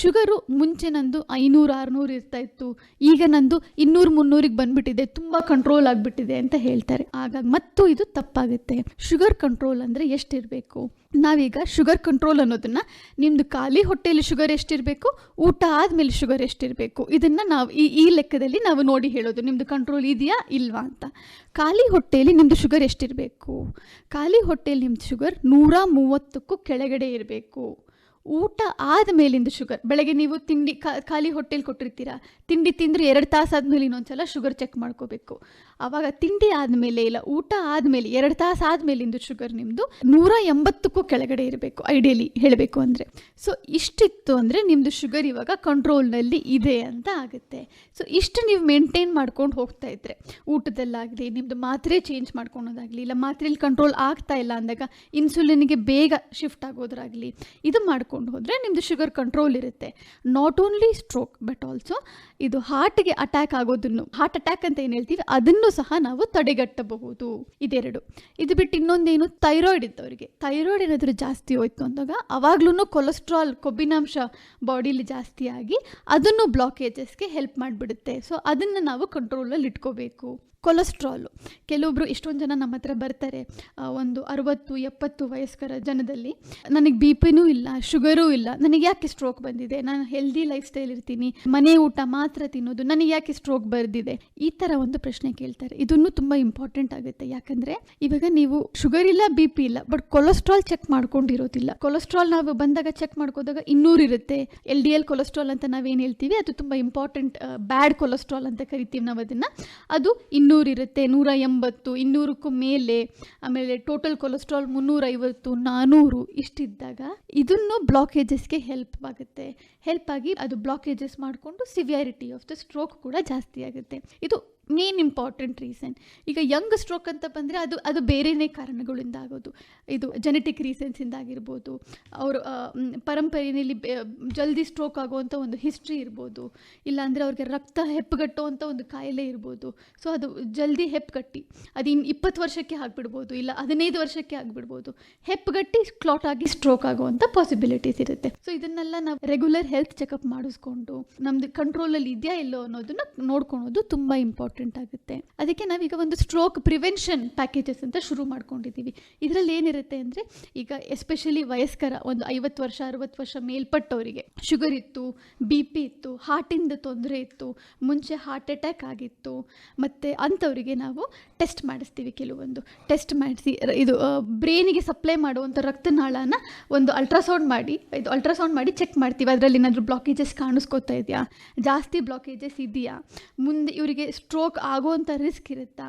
Speaker 3: ಶುಗರು ಮುಂಚೆ ನಂದು ಐನೂರು, ಆರುನೂರು ಇರ್ತಾ ಇತ್ತು, ಈಗ ನಂದು ಇನ್ನೂರು, ಮುನ್ನೂರಿಗೆ ಬಂದ್ಬಿಟ್ಟಿದೆ, ತುಂಬ ಕಂಟ್ರೋಲ್ ಆಗಿಬಿಟ್ಟಿದೆ ಅಂತ ಹೇಳ್ತಾರೆ. ಆಗ ಮತ್ತು ಇದು ತಪ್ಪಾಗುತ್ತೆ. ಶುಗರ್ ಕಂಟ್ರೋಲ್ ಅಂದರೆ ಎಷ್ಟಿರಬೇಕು? ನಾವೀಗ ಶುಗರ್ ಕಂಟ್ರೋಲ್ ಅನ್ನೋದನ್ನು ನಿಮ್ಮದು ಖಾಲಿ ಹೊಟ್ಟೆಯಲ್ಲಿ ಶುಗರ್ ಎಷ್ಟಿರಬೇಕು, ಊಟ ಆದಮೇಲೆ ಶುಗರ್ ಎಷ್ಟಿರಬೇಕು, ಇದನ್ನು ನಾವು ಈ ಈ ಲೆಕ್ಕದಲ್ಲಿ ನಾವು ನೋಡಿ ಹೇಳೋದು. ನಿಮ್ಮದು ಕಂಟ್ರೋಲ್ ಇದೆಯಾ ಇಲ್ವಾ ಅಂತ. ಖಾಲಿ ಹೊಟ್ಟೆಯಲ್ಲಿ ನಿಮ್ಮದು ಶುಗರ್ ಎಷ್ಟಿರಬೇಕು? ಖಾಲಿ ಹೊಟ್ಟೆಯಲ್ಲಿ ನಿಮ್ಮದು ಶುಗರ್ ನೂರ ಮೂವತ್ತಕ್ಕೂ ಕೆಳಗಡೆ ಇರಬೇಕು. ಊಟ ಆದಮೇಲಿಂದ ಶುಗರ್. ಬೆಳಗ್ಗೆ ನೀವು ತಿಂಡಿ ಖಾಲಿ ಹೊಟ್ಟೆಲಿ ಕೊಟ್ಟಿರ್ತೀರಾ? ತಿಂಡಿ ತಿಂದರೆ ಎರಡು ತಾಸು ಆದಮೇಲೆ ಇನ್ನೊಂದ್ಸಲ ಶುಗರ್ ಚೆಕ್ ಮಾಡ್ಕೋಬೇಕು. ಆವಾಗ ತಿಂಡಿ ಆದಮೇಲೆ ಇಲ್ಲ, ಊಟ ಆದಮೇಲೆ ಎರಡು ತಾಸು ಆದಮೇಲಿಂದ ಶುಗರ್ ನಿಮ್ಮದು ನೂರ ಎಂಬತ್ತಕ್ಕೂ ಕೆಳಗಡೆ ಇರಬೇಕು ಐಡಿಯಲಿ ಹೇಳಬೇಕು ಅಂದರೆ. ಸೊ ಇಷ್ಟಿತ್ತು ಅಂದರೆ ನಿಮ್ಮದು ಶುಗರ್ ಇವಾಗ ಕಂಟ್ರೋಲ್ನಲ್ಲಿ ಇದೆ ಅಂತ ಆಗುತ್ತೆ. ಸೊ ಇಷ್ಟು ನೀವು ಮೇಂಟೈನ್ ಮಾಡ್ಕೊಂಡು ಹೋಗ್ತಾ ಇದ್ರೆ, ಊಟದಲ್ಲಾಗಲಿ ನಿಮ್ಮದು ಮಾತ್ರೆ ಚೇಂಜ್ ಮಾಡ್ಕೊಳೋದಾಗಲಿ, ಇಲ್ಲ ಮಾತ್ರೆಯಲ್ಲಿ ಕಂಟ್ರೋಲ್ ಆಗ್ತಾ ಇಲ್ಲ ಅಂದಾಗ ಇನ್ಸುಲಿನ್ಗೆ ಬೇಗ ಶಿಫ್ಟ್ ಆಗೋದ್ರಾಗಲಿ, ಇದು ಮಾಡ್ಕೊಂಡು ಹೋದರೆ ನಿಮ್ಮದು ಶುಗರ್ ಕಂಟ್ರೋಲ್ ಇರುತ್ತೆ. Not only stroke but also ಇದು ಹಾರ್ಟ್ಗೆ ಅಟ್ಯಾಕ್ ಆಗೋದನ್ನು. ಹಾರ್ಟ್ ಅಟ್ಯಾಕ್ ಅಂತ ಏನು ಹೇಳ್ತೀವಿ? ಅದನ್ನು ಸಹ ನಾವು ತಡೆಗಟ್ಟಬಹುದು. ಇದೆರಡು. ಇದು ಬಿಟ್ಟು ಇನ್ನೊಂದೇನು? ಥೈರಾಯ್ಡ್ ಇದ್ದವರಿಗೆ. ಥೈರಾಯ್ಡ್ ಏನಾದರೂ ಜಾಸ್ತಿ ಹೋಯ್ತು ಅಂದಾಗ ಅವಾಗ್ಲೂ ಕೊಲೆಸ್ಟ್ರಾಲ್ ಕೊಬ್ಬಿನಾಂಶ ಬಾಡಿಲಿ ಜಾಸ್ತಿ ಆಗಿ ಅದನ್ನು ಬ್ಲಾಕೇಜಸ್ಗೆ ಹೆಲ್ಪ್ ಮಾಡಿಬಿಡುತ್ತೆ. ಸೊ ಅದನ್ನು ನಾವು ಕಂಟ್ರೋಲಲ್ಲಿ ಇಟ್ಕೋಬೇಕು. ಕೊಲೆಸ್ಟ್ರಾಲ್ ಕೆಲವೊಬ್ಬರು ಎಷ್ಟೊಂದು ಜನ ನಮ್ಮ ಹತ್ರ ಬರ್ತಾರೆ. ಒಂದು ಅರವತ್ತು, ಎಪ್ಪತ್ತು ವಯಸ್ಕರ ಜನದಲ್ಲಿ. ನನಗೆ ಬಿ ಪಿನೂ ಇಲ್ಲ ಶುಗರೂ ಇಲ್ಲ. ನನಗೆ ಯಾಕೆ ಸ್ಟ್ರೋಕ್ ಬಂದಿದೆ? ನಾನು ಹೆಲ್ದಿ ಲೈಫ್ ಸ್ಟೈಲ್ ಇರ್ತೀನಿ. ಮನೆ ಊಟ ಮಾತ್ರ ತಿನ್ನೋದು, ನನಗೆ ಯಾಕೆ ಸ್ಟ್ರೋಕ್ ಬರೆದಿದೆ? ಈ ಥರ ಒಂದು ಪ್ರಶ್ನೆ ಕೇಳ್ತಾರೆ. ಇದನ್ನು ತುಂಬ ಇಂಪಾರ್ಟೆಂಟ್ ಆಗುತ್ತೆ. ಯಾಕಂದರೆ ಇವಾಗ ನೀವು ಶುಗರ್ ಇಲ್ಲ ಬಿ ಪಿ ಇಲ್ಲ ಬಟ್ ಕೊಲೆಸ್ಟ್ರಾಲ್ ಚೆಕ್ ಮಾಡ್ಕೊಂಡಿರೋದಿಲ್ಲ. ಕೊಲೆಸ್ಟ್ರಾಲ್ ನಾವು ಬಂದಾಗ ಚೆಕ್ ಮಾಡ್ಕೋದಾಗ ಇನ್ನೂರು ಇರುತ್ತೆ. ಎಲ್ ಡಿ ಎಲ್ ಕೊಲೆಸ್ಟ್ರಾಲ್ ಅಂತ ನಾವೇನು ಹೇಳ್ತೀವಿ? ಅದು ತುಂಬ ಇಂಪಾರ್ಟೆಂಟ್ ಬ್ಯಾಡ್ ಕೊಲೆಸ್ಟ್ರಾಲ್ ಅಂತ ಕರಿತೀವಿ ನಾವು ಅದನ್ನು. ಅದು ಇನ್ನೂರು ಇರುತ್ತೆ. ನೂರ ಎಂಬತ್ತು, ಇನ್ನೂರಕ್ಕೂ ಮೇಲೆ. ಆಮೇಲೆ ಟೋಟಲ್ ಕೊಲೆಸ್ಟ್ರಾಲ್ ಮುನ್ನೂರೈವತ್ತು ನಾನ್ನೂರು ಇಷ್ಟಿದ್ದಾಗ ಇದನ್ನು ಬ್ಲಾಕೇಜಸ್ಗೆ ಹೆಲ್ಪ್ ಆಗುತ್ತೆ. ಹೆಲ್ಪ್ ಆಗಿ ಅದು ಬ್ಲಾಕೇಜಸ್ ಮಾಡಿಕೊಂಡು ಸಿವಿಯಾರಿಟಿ ಆಫ್ ದ ಸ್ಟ್ರೋಕ್ ಕೂಡ ಜಾಸ್ತಿ ಆಗುತ್ತೆ. ಇದು ಮೇನ್ ಇಂಪಾರ್ಟೆಂಟ್ ರೀಸನ್ ಈಗ ಯಂಗ್ ಸ್ಟ್ರೋಕ್ ಅಂತ ಬಂದರೆ ಅದು ಅದು ಬೇರೆಯೇ ಕಾರಣಗಳಿಂದ ಆಗೋದು ಇದು ಜೆನೆಟಿಕ್ ರೀಸನ್ಸಿಂದ ಆಗಿರ್ಬೋದು ಅವರು ಪರಂಪರೆಯಲ್ಲಿ ಜಲ್ದಿ ಸ್ಟ್ರೋಕ್ ಆಗುವಂಥ ಒಂದು ಹಿಸ್ಟ್ರಿ ಇರ್ಬೋದು. ಇಲ್ಲಾಂದರೆ ಅವ್ರಿಗೆ ರಕ್ತ ಹೆಪ್ಪುಗಟ್ಟುವಂಥ ಒಂದು ಕಾಯಿಲೆ ಇರ್ಬೋದು. ಸೊ ಅದು ಜಲ್ದಿ ಹೆಪ್ಪುಗಟ್ಟಿ. ಅದು ಇನ್ನು ಇಪ್ಪತ್ತು ವರ್ಷಕ್ಕೆ ಆಗಿಬಿಡ್ಬೋದು, ಇಲ್ಲ ಹದಿನೈದು ವರ್ಷಕ್ಕೆ ಆಗಿಬಿಡ್ಬೋದು. ಹೆಪ್ಪುಗಟ್ಟಿ ಕ್ಲಾಟ್ ಆಗಿ ಸ್ಟ್ರೋಕ್ ಆಗುವಂಥ ಪಾಸಿಬಿಲಿಟೀಸ್ ಇರುತ್ತೆ. ಸೊ ಇದನ್ನೆಲ್ಲ ನಾವು ರೆಗ್ಯುಲರ್ ಹೆಲ್ತ್ ಚೆಕಪ್ ಮಾಡಿಸ್ಕೊಂಡು, ನಮ್ದು ಕಂಟ್ರೋಲಲ್ಲಿ ಇದೆಯಾ ಇಲ್ಲೋ ಅನ್ನೋದನ್ನ ನೋಡ್ಕೊಳೋದು ತುಂಬ ಇಂಪಾರ್ಟೆಂಟ್ ಆಗುತ್ತೆ. ಅದಕ್ಕೆ ನಾವೀಗ ಒಂದು ಸ್ಟ್ರೋಕ್ ಪ್ರಿವೆನ್ಷನ್ ಪ್ಯಾಕೇಜಸ್ ಅಂತ ಶುರು ಮಾಡ್ಕೊಂಡಿದ್ದೀವಿ ಇದರಲ್ಲಿ ಏನಿರುತ್ತೆ ಅಂದರೆ, ಈಗ ಎಸ್ಪೆಷಲಿ ವಯಸ್ಕರ ಒಂದು ಐವತ್ತು ವರ್ಷ, ಅರವತ್ತು ವರ್ಷ ಮೇಲ್ಪಟ್ಟವರಿಗೆ ಶುಗರ್ ಇತ್ತು ಬಿ ಪಿ ಇತ್ತು ಹಾರ್ಟಿಂದ ತೊಂದರೆ ಇತ್ತು, ಮುಂಚೆ ಹಾರ್ಟ್ ಅಟ್ಯಾಕ್ ಆಗಿತ್ತು, ಮತ್ತು ಅಂಥವರಿಗೆ ನಾವು ಟೆಸ್ಟ್ ಮಾಡಿಸ್ತೀವಿ ಕೆಲವೊಂದು. ಟೆಸ್ಟ್ ಮಾಡಿಸಿ, ಇದು ಬ್ರೈನಿಗೆ ಸಪ್ಲೈ ಮಾಡುವಂಥ ರಕ್ತನಾಳನ ಒಂದು ಅಲ್ಟ್ರಾಸೌಂಡ್ ಮಾಡಿ, ಇದು ಅಲ್ಟ್ರಾಸೌಂಡ್ ಮಾಡಿ ಚೆಕ್ ಮಾಡ್ತೀವಿ. ಅದರಲ್ಲಿ ಏನಾದರೂ ಬ್ಲಾಕೇಜಸ್ ಕಾಣಿಸ್ಕೊತಾ ಇದೆಯಾ? ಜಾಸ್ತಿ ಬ್ಲಾಕೇಜಸ್ ಇದೆಯಾ? ಮುಂದೆ ಇವರಿಗೆ ಸ್ಟ್ರೋಕ್ ಆಗೋವಂಥ ರಿಸ್ಕ್ ಇರುತ್ತಾ?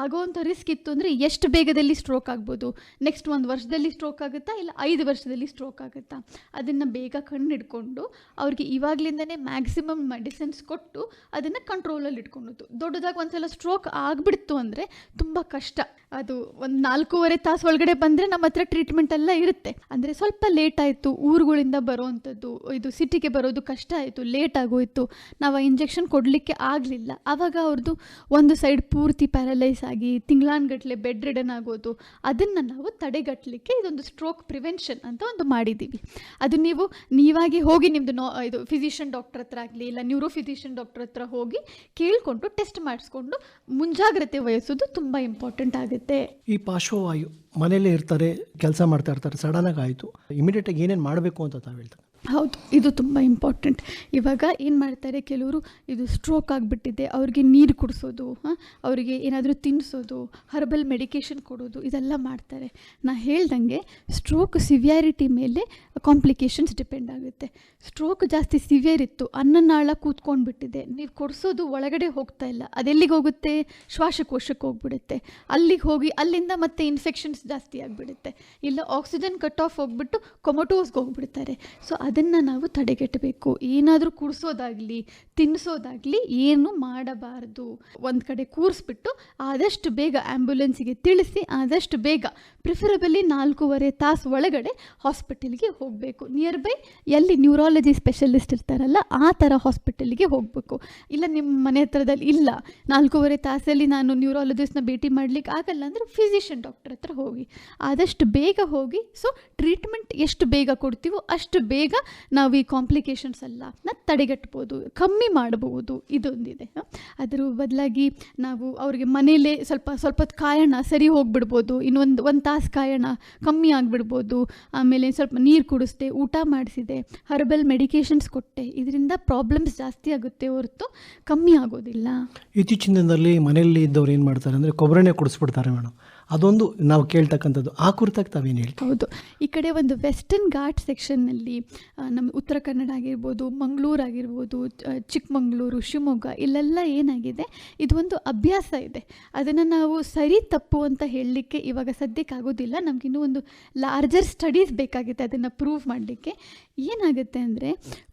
Speaker 3: ಆಗೋವಂಥ ರಿಸ್ಕ್ ಇತ್ತು ಅಂದರೆ ಎಷ್ಟು ಬೇಗದಲ್ಲಿ ಸ್ಟ್ರೋಕ್ ಆಗ್ಬೋದು? ನೆಕ್ಸ್ಟ್ ಒಂದು ವರ್ಷದಲ್ಲಿ ಸ್ಟ್ರೋಕ್ ಆಗುತ್ತಾ? ಇಲ್ಲ ಐದು ವರ್ಷದಲ್ಲಿ ಸ್ಟ್ರೋಕ್ ಆಗುತ್ತಾ? ಅದನ್ನು ಬೇಗ ಕಂಡುಹಿಡ್ಕೊಂಡು ಅವ್ರಿಗೆ ಇವಾಗಲಿಂದನೇ ಮ್ಯಾಕ್ಸಿಮಮ್ ಮೆಡಿಸಿನ್ಸ್ ಕೊಟ್ಟು ಅದನ್ನು ಕಂಟ್ರೋಲಲ್ಲಿ ಇಟ್ಕೊಳೋದು ದೊಡ್ಡದಾಗಿ ಒಂದ್ಸಲ ಸ್ಟ್ರೋಕ್ ಆಗಿಬಿಡ್ತು ಅಂದರೆ ತುಂಬ ಕಷ್ಟ. ಅದು ಒಂದು ನಾಲ್ಕೂವರೆ ತಾಸು ಒಳಗಡೆ ಬಂದರೆ ನಮ್ಮ ಹತ್ರ ಟ್ರೀಟ್ಮೆಂಟ್ ಎಲ್ಲ ಇರುತ್ತೆ. ಅಂದರೆ ಸ್ವಲ್ಪ ಲೇಟ್ ಆಯಿತು, ಊರುಗಳಿಂದ ಬರುವಂಥದ್ದು, ಇದು ಸಿಟಿಗೆ ಬರೋದು ಕಷ್ಟ ಆಯಿತು ಲೇಟ್ ಆಗೋಯ್ತು. ನಾವು ಆ ಇಂಜೆಕ್ಷನ್ ಕೊಡಲಿಕ್ಕೆ ಆಗಲಿಲ್ಲ. ಆವಾಗ ಅವ್ರದ್ದು ಒಂದು ಸೈಡ್ ಪೂರ್ತಿ ಪ್ಯಾರಲೈಸ್ ಆಗಿ ತಿಂಗಳಾನ್ಗಟ್ಲೆ ಬೆಡ್ ರಿಡನ್ ಆಗೋದು, ಅದನ್ನು ನಾವು ತಡೆಗಟ್ಟಲಿಕ್ಕೆ ಇದೊಂದು ಸ್ಟ್ರೋಕ್ ಪ್ರಿವೆನ್ಷನ್ ಅಂತ ಒಂದು ಮಾಡಿದ್ದೀವಿ ಅದು ನೀವು, ನೀವಾಗಿ ಹೋಗಿ ನಿಮ್ಮದು ನೋ, ಇದು ಫಿಸಿಷಿಯನ್ ಡಾಕ್ಟರ್ ಹತ್ರ ಆಗಲಿ, ಇಲ್ಲ ನ್ಯೂರೋ ಫಿಸಿಷಿಯನ್ ಡಾಕ್ಟರ್ ಹತ್ರ ಹೋಗಿ ಕೇಳಿಕೊಂಡು ಟೆಸ್ಟ್ ಮಾಡಿಸ್ಕೊಂಡು ಮುಂಜಾಗ್ರತೆ ವಹಿಸೋದು ತುಂಬ ಇಂಪಾರ್ಟೆಂಟ್ ಆಗುತ್ತೆ.
Speaker 2: ಈ ಪಾರ್ಶ್ವವಾಯು ಮನೆಯಲ್ಲೇ ಇರ್ತಾರೆ, ಕೆಲಸ ಮಾಡ್ತಾ ಇರ್ತಾರೆ ಸಡನ್ನಾಗಿ ಆಯಿತು ಇಮಿಡಿಯೇಟಾಗಿ ಏನೇನು ಮಾಡಬೇಕು ಅಂತ ತಾವು ಹೇಳ್ತಾರೆ?
Speaker 3: ಹೌದು, ಇದು ತುಂಬ ಇಂಪಾರ್ಟೆಂಟ್ ಇವಾಗ ಏನು ಮಾಡ್ತಾರೆ ಕೆಲವರು, ಇದು ಸ್ಟ್ರೋಕ್ ಆಗಿಬಿಟ್ಟಿದೆ, ಅವ್ರಿಗೆ ನೀರು ಕುಡಿಸೋದು, ಹಾಂ, ಅವರಿಗೆ ಏನಾದರೂ ತಿನ್ನಿಸೋದು ಹರ್ಬಲ್ ಮೆಡಿಕೇಷನ್ ಕೊಡೋದು, ಇದೆಲ್ಲ ಮಾಡ್ತಾರೆ. ನಾ ಹೇಳ್ದಂಗೆ ಸ್ಟ್ರೋಕ್ ಸಿವಿಯಾರಿಟಿ ಮೇಲೆ ಕಾಂಪ್ಲಿಕೇಶನ್ಸ್ ಡಿಪೆಂಡ್ ಆಗುತ್ತೆ. ಸ್ಟ್ರೋಕ್ ಜಾಸ್ತಿ ಸಿವಿಯರ್ ಇತ್ತು ಅನ್ನನಾಳ ಕೂತ್ಕೊಂಡ್ಬಿಟ್ಟಿದೆ. ನೀವು ಕೊಡಿಸೋದು ಒಳಗಡೆ ಹೋಗ್ತಾ ಇಲ್ಲ. ಅದೆಲ್ಲಿಗೆ ಹೋಗುತ್ತೆ? ಶ್ವಾಸಕೋಶಕ್ಕೆ ಹೋಗ್ಬಿಡುತ್ತೆ. ಅಲ್ಲಿಗೆ ಹೋಗಿ, ಅಲ್ಲಿಂದ ಮತ್ತೆ ಇನ್ಫೆಕ್ಷನ್ಸ್ ಜಾಸ್ತಿ ಆಗಿಬಿಡುತ್ತೆ. ಇಲ್ಲ ಆಕ್ಸಿಜನ್ ಕಟ್ ಆಫ್ ಹೋಗ್ಬಿಟ್ಟು ಕೊಮೊಟೋಸ್ಗೆ ಹೋಗ್ಬಿಡ್ತಾರೆ. ಸೊ ಅದನ್ನು ನಾವು ತಡೆಗಟ್ಟಬೇಕು. ಏನಾದರೂ ಕುಡಿಸೋದಾಗಲಿ ತಿನ್ನಿಸೋದಾಗಲಿ ಏನು ಮಾಡಬಾರ್ದು. ಒಂದು ಕಡೆ ಕೂರಿಸ್ಬಿಟ್ಟು ಆದಷ್ಟು ಬೇಗ ಆ್ಯಂಬುಲೆನ್ಸಿಗೆ ತಿಳಿಸಿ, ಆದಷ್ಟು ಬೇಗ ಪ್ರಿಫರಬಲಿ ನಾಲ್ಕೂವರೆ ತಾಸು ಒಳಗಡೆ ಹಾಸ್ಪಿಟಲ್ಗೆ ಹೋಗಬೇಕು. ನಿಯರ್ ಬೈ ಎಲ್ಲಿ ನ್ಯೂರಾಲಜಿ ಸ್ಪೆಷಲಿಸ್ಟ್ ಇರ್ತಾರಲ್ಲ, ಆ ಥರ ಹಾಸ್ಪಿಟಲ್ಗೆ ಹೋಗಬೇಕು. ಇಲ್ಲ ನಿಮ್ಮ ಮನೆ ಹತ್ರದಲ್ಲಿ ಇಲ್ಲ, ನಾಲ್ಕೂವರೆ ತಾಸಲ್ಲಿ ನಾನು ನ್ಯೂರಾಲಜಿಸ್ಟ್ನ ಭೇಟಿ ಮಾಡಲಿಕ್ಕೆ ಆಗಲ್ಲ ಅಂದರೆ ಫಿಸಿಷಿಯನ್ ಡಾಕ್ಟರ್ ಹತ್ರ ಹೋಗಿ. ಆದಷ್ಟು ಬೇಗ ಹೋಗಿ, ಸೊ ಟ್ರೀಟ್ಮೆಂಟ್ ಎಷ್ಟು ಬೇಗ ಕೊಡ್ತೀವೋ ಅಷ್ಟು ಬೇಗ ನಾವು ಈ ಕಾಂಪ್ಲಿಕೇಶನ್ಸ್ ಎಲ್ಲ ತಡೆಗಟ್ಬೋದು, ಕಮ್ಮಿ ಮಾಡಬಹುದು, ಇದೊಂದಿದೆ. ಅದರ ಬದಲಾಗಿ ನಾವು ಅವ್ರಿಗೆ ಮನೇಲೇ ಸ್ವಲ್ಪ ಸ್ವಲ್ಪ ಕಾಯೋಣ ಸರಿ ಹೋಗ್ಬಿಡ್ಬೋದು, ಇನ್ನೊಂದು, ಒಂದು ತಾಸು ಕಾಯೋಣ ಕಮ್ಮಿ ಆಗಿಬಿಡ್ಬೋದು, ಆಮೇಲೆ ಸ್ವಲ್ಪ ನೀರು ಕುಡಿಸ್ದೆ, ಊಟ ಮಾಡಿಸಿದೆ ಹರ್ಬಲ್ ಮೆಡಿಕೇಶನ್ಸ್ ಕೊಟ್ಟೆ, ಇದರಿಂದ ಪ್ರಾಬ್ಲಮ್ಸ್ ಜಾಸ್ತಿ ಆಗುತ್ತೆ ಹೊರತು ಕಮ್ಮಿ ಆಗೋದಿಲ್ಲ.
Speaker 2: ಇತ್ತೀಚಿನ ದಿನದಲ್ಲಿ ಮನೆಯಲ್ಲಿ ಇದ್ದವ್ರು ಏನು ಮಾಡ್ತಾರೆ ಅಂದರೆ ಕೊಬ್ಬರಣೆ ಕುಡಿಸ್ಬಿಡ್ತಾರೆ ಮೇಡಮ್. ಅದೊಂದು ನಾವು ಕೇಳ್ತಕ್ಕಂಥದ್ದು. ಆ ಕುರಿತಾಗಿ ತಾವೇನು ಹೇಳ್ತೀವಿ
Speaker 3: ಹೌದು. ಈ ಕಡೆ ಒಂದು ವೆಸ್ಟರ್ನ್ ಘಾಟ್ ಸೆಕ್ಷನ್ನಲ್ಲಿ ನಮ್ಮ ಉತ್ತರ ಕನ್ನಡ ಆಗಿರ್ಬೋದು, ಮಂಗಳೂರು ಆಗಿರ್ಬೋದು ಚಿಕ್ಕಮಗಳೂರು, ಶಿವಮೊಗ್ಗ ಇಲ್ಲೆಲ್ಲ ಏನಾಗಿದೆ? ಇದು ಒಂದು ಅಭ್ಯಾಸ ಇದೆ. ಅದನ್ನು ನಾವು ಸರಿ ತಪ್ಪು ಅಂತ ಹೇಳಲಿಕ್ಕೆ ಇವಾಗ ಸದ್ಯಕ್ಕೆ ಆಗೋದಿಲ್ಲ. ನಮಗಿನ್ನೂ ಒಂದು ಲಾರ್ಜರ್ ಸ್ಟಡೀಸ್ ಬೇಕಾಗುತ್ತೆ ಅದನ್ನು ಪ್ರೂವ್ ಮಾಡಲಿಕ್ಕೆ. ಏನಾಗುತ್ತೆ ಅಂದರೆ,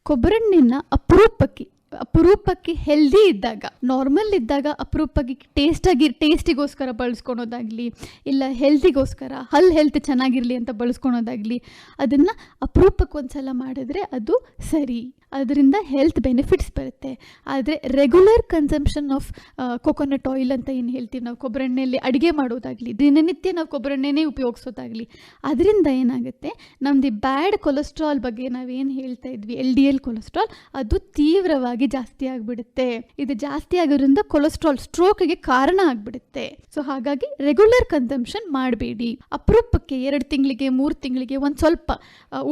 Speaker 3: ಕೊಬ್ಬರಣ್ಣಿನ ಅಪರೂಪಕ್ಕೆ ಅಪರೂಪಕ್ಕೆ ಹೆಲ್ದಿ ಇದ್ದಾಗ ನಾರ್ಮಲ್ ಇದ್ದಾಗ ಅಪರೂಪಕ್ಕೆ ಟೇಸ್ಟಾಗಿ ಟೇಸ್ಟಿಗೋಸ್ಕರ ಬಳಸ್ಕೊಳೋದಾಗಲಿ, ಇಲ್ಲ ಹೆಲ್ದಿಗೋಸ್ಕರ ಹಲ್ ಹೆಲ್ತ್ ಚೆನ್ನಾಗಿರಲಿ ಅಂತ ಬಳಸ್ಕೊಳೋದಾಗಲಿ, ಅದನ್ನು ಅಪರೂಪಕ್ಕೆ ಒಂದು ಸಲ ಮಾಡಿದ್ರೆ ಅದು ಸರಿ. ಅದರಿಂದ ಹೆಲ್ತ್ ಬೆನಿಫಿಟ್ಸ್ ಬರುತ್ತೆ. ಆದರೆ regular consumption of coconut oil ಅಂತ ಏನು ಹೇಳ್ತೀವಿ ನಾವು? ಕೊಬ್ಬರೆಣ್ಣೆಯಲ್ಲಿ ಅಡುಗೆ ಮಾಡೋದಾಗಲಿ, ದಿನನಿತ್ಯ ನಾವು ಕೊಬ್ಬರೆಣ್ಣೆನೇ ಉಪಯೋಗಿಸೋದಾಗಲಿ. ಅದರಿಂದ ಏನಾಗುತ್ತೆ? ನಮ್ಮದು ಬ್ಯಾಡ್ ಕೊಲೆಸ್ಟ್ರಾಲ್ ಬಗ್ಗೆ ನಾವೇನು ಹೇಳ್ತಾ ಇದ್ವಿ? ಎಲ್ ಡಿ ಎಲ್ ಕೊಲೆಸ್ಟ್ರಾಲ್ ಅದು ತೀವ್ರವಾಗಿ ಜಾಸ್ತಿ ಆಗಿಬಿಡುತ್ತೆ. ಇದು ಜಾಸ್ತಿ ಆಗೋದ್ರಿಂದ ಕೊಲೆಸ್ಟ್ರಾಲ್ ಸ್ಟ್ರೋಕ್ಗೆ ಕಾರಣ ಆಗಿಬಿಡುತ್ತೆ. ಸೊ ಹಾಗಾಗಿ ರೆಗ್ಯುಲರ್ ಕನ್ಸಂಪ್ಷನ್ ಮಾಡಬೇಡಿ. ಅಪರೂಪಕ್ಕೆ ಎರಡು ತಿಂಗಳಿಗೆ, ಮೂರು ತಿಂಗಳಿಗೆ ಒಂದು ಸ್ವಲ್ಪ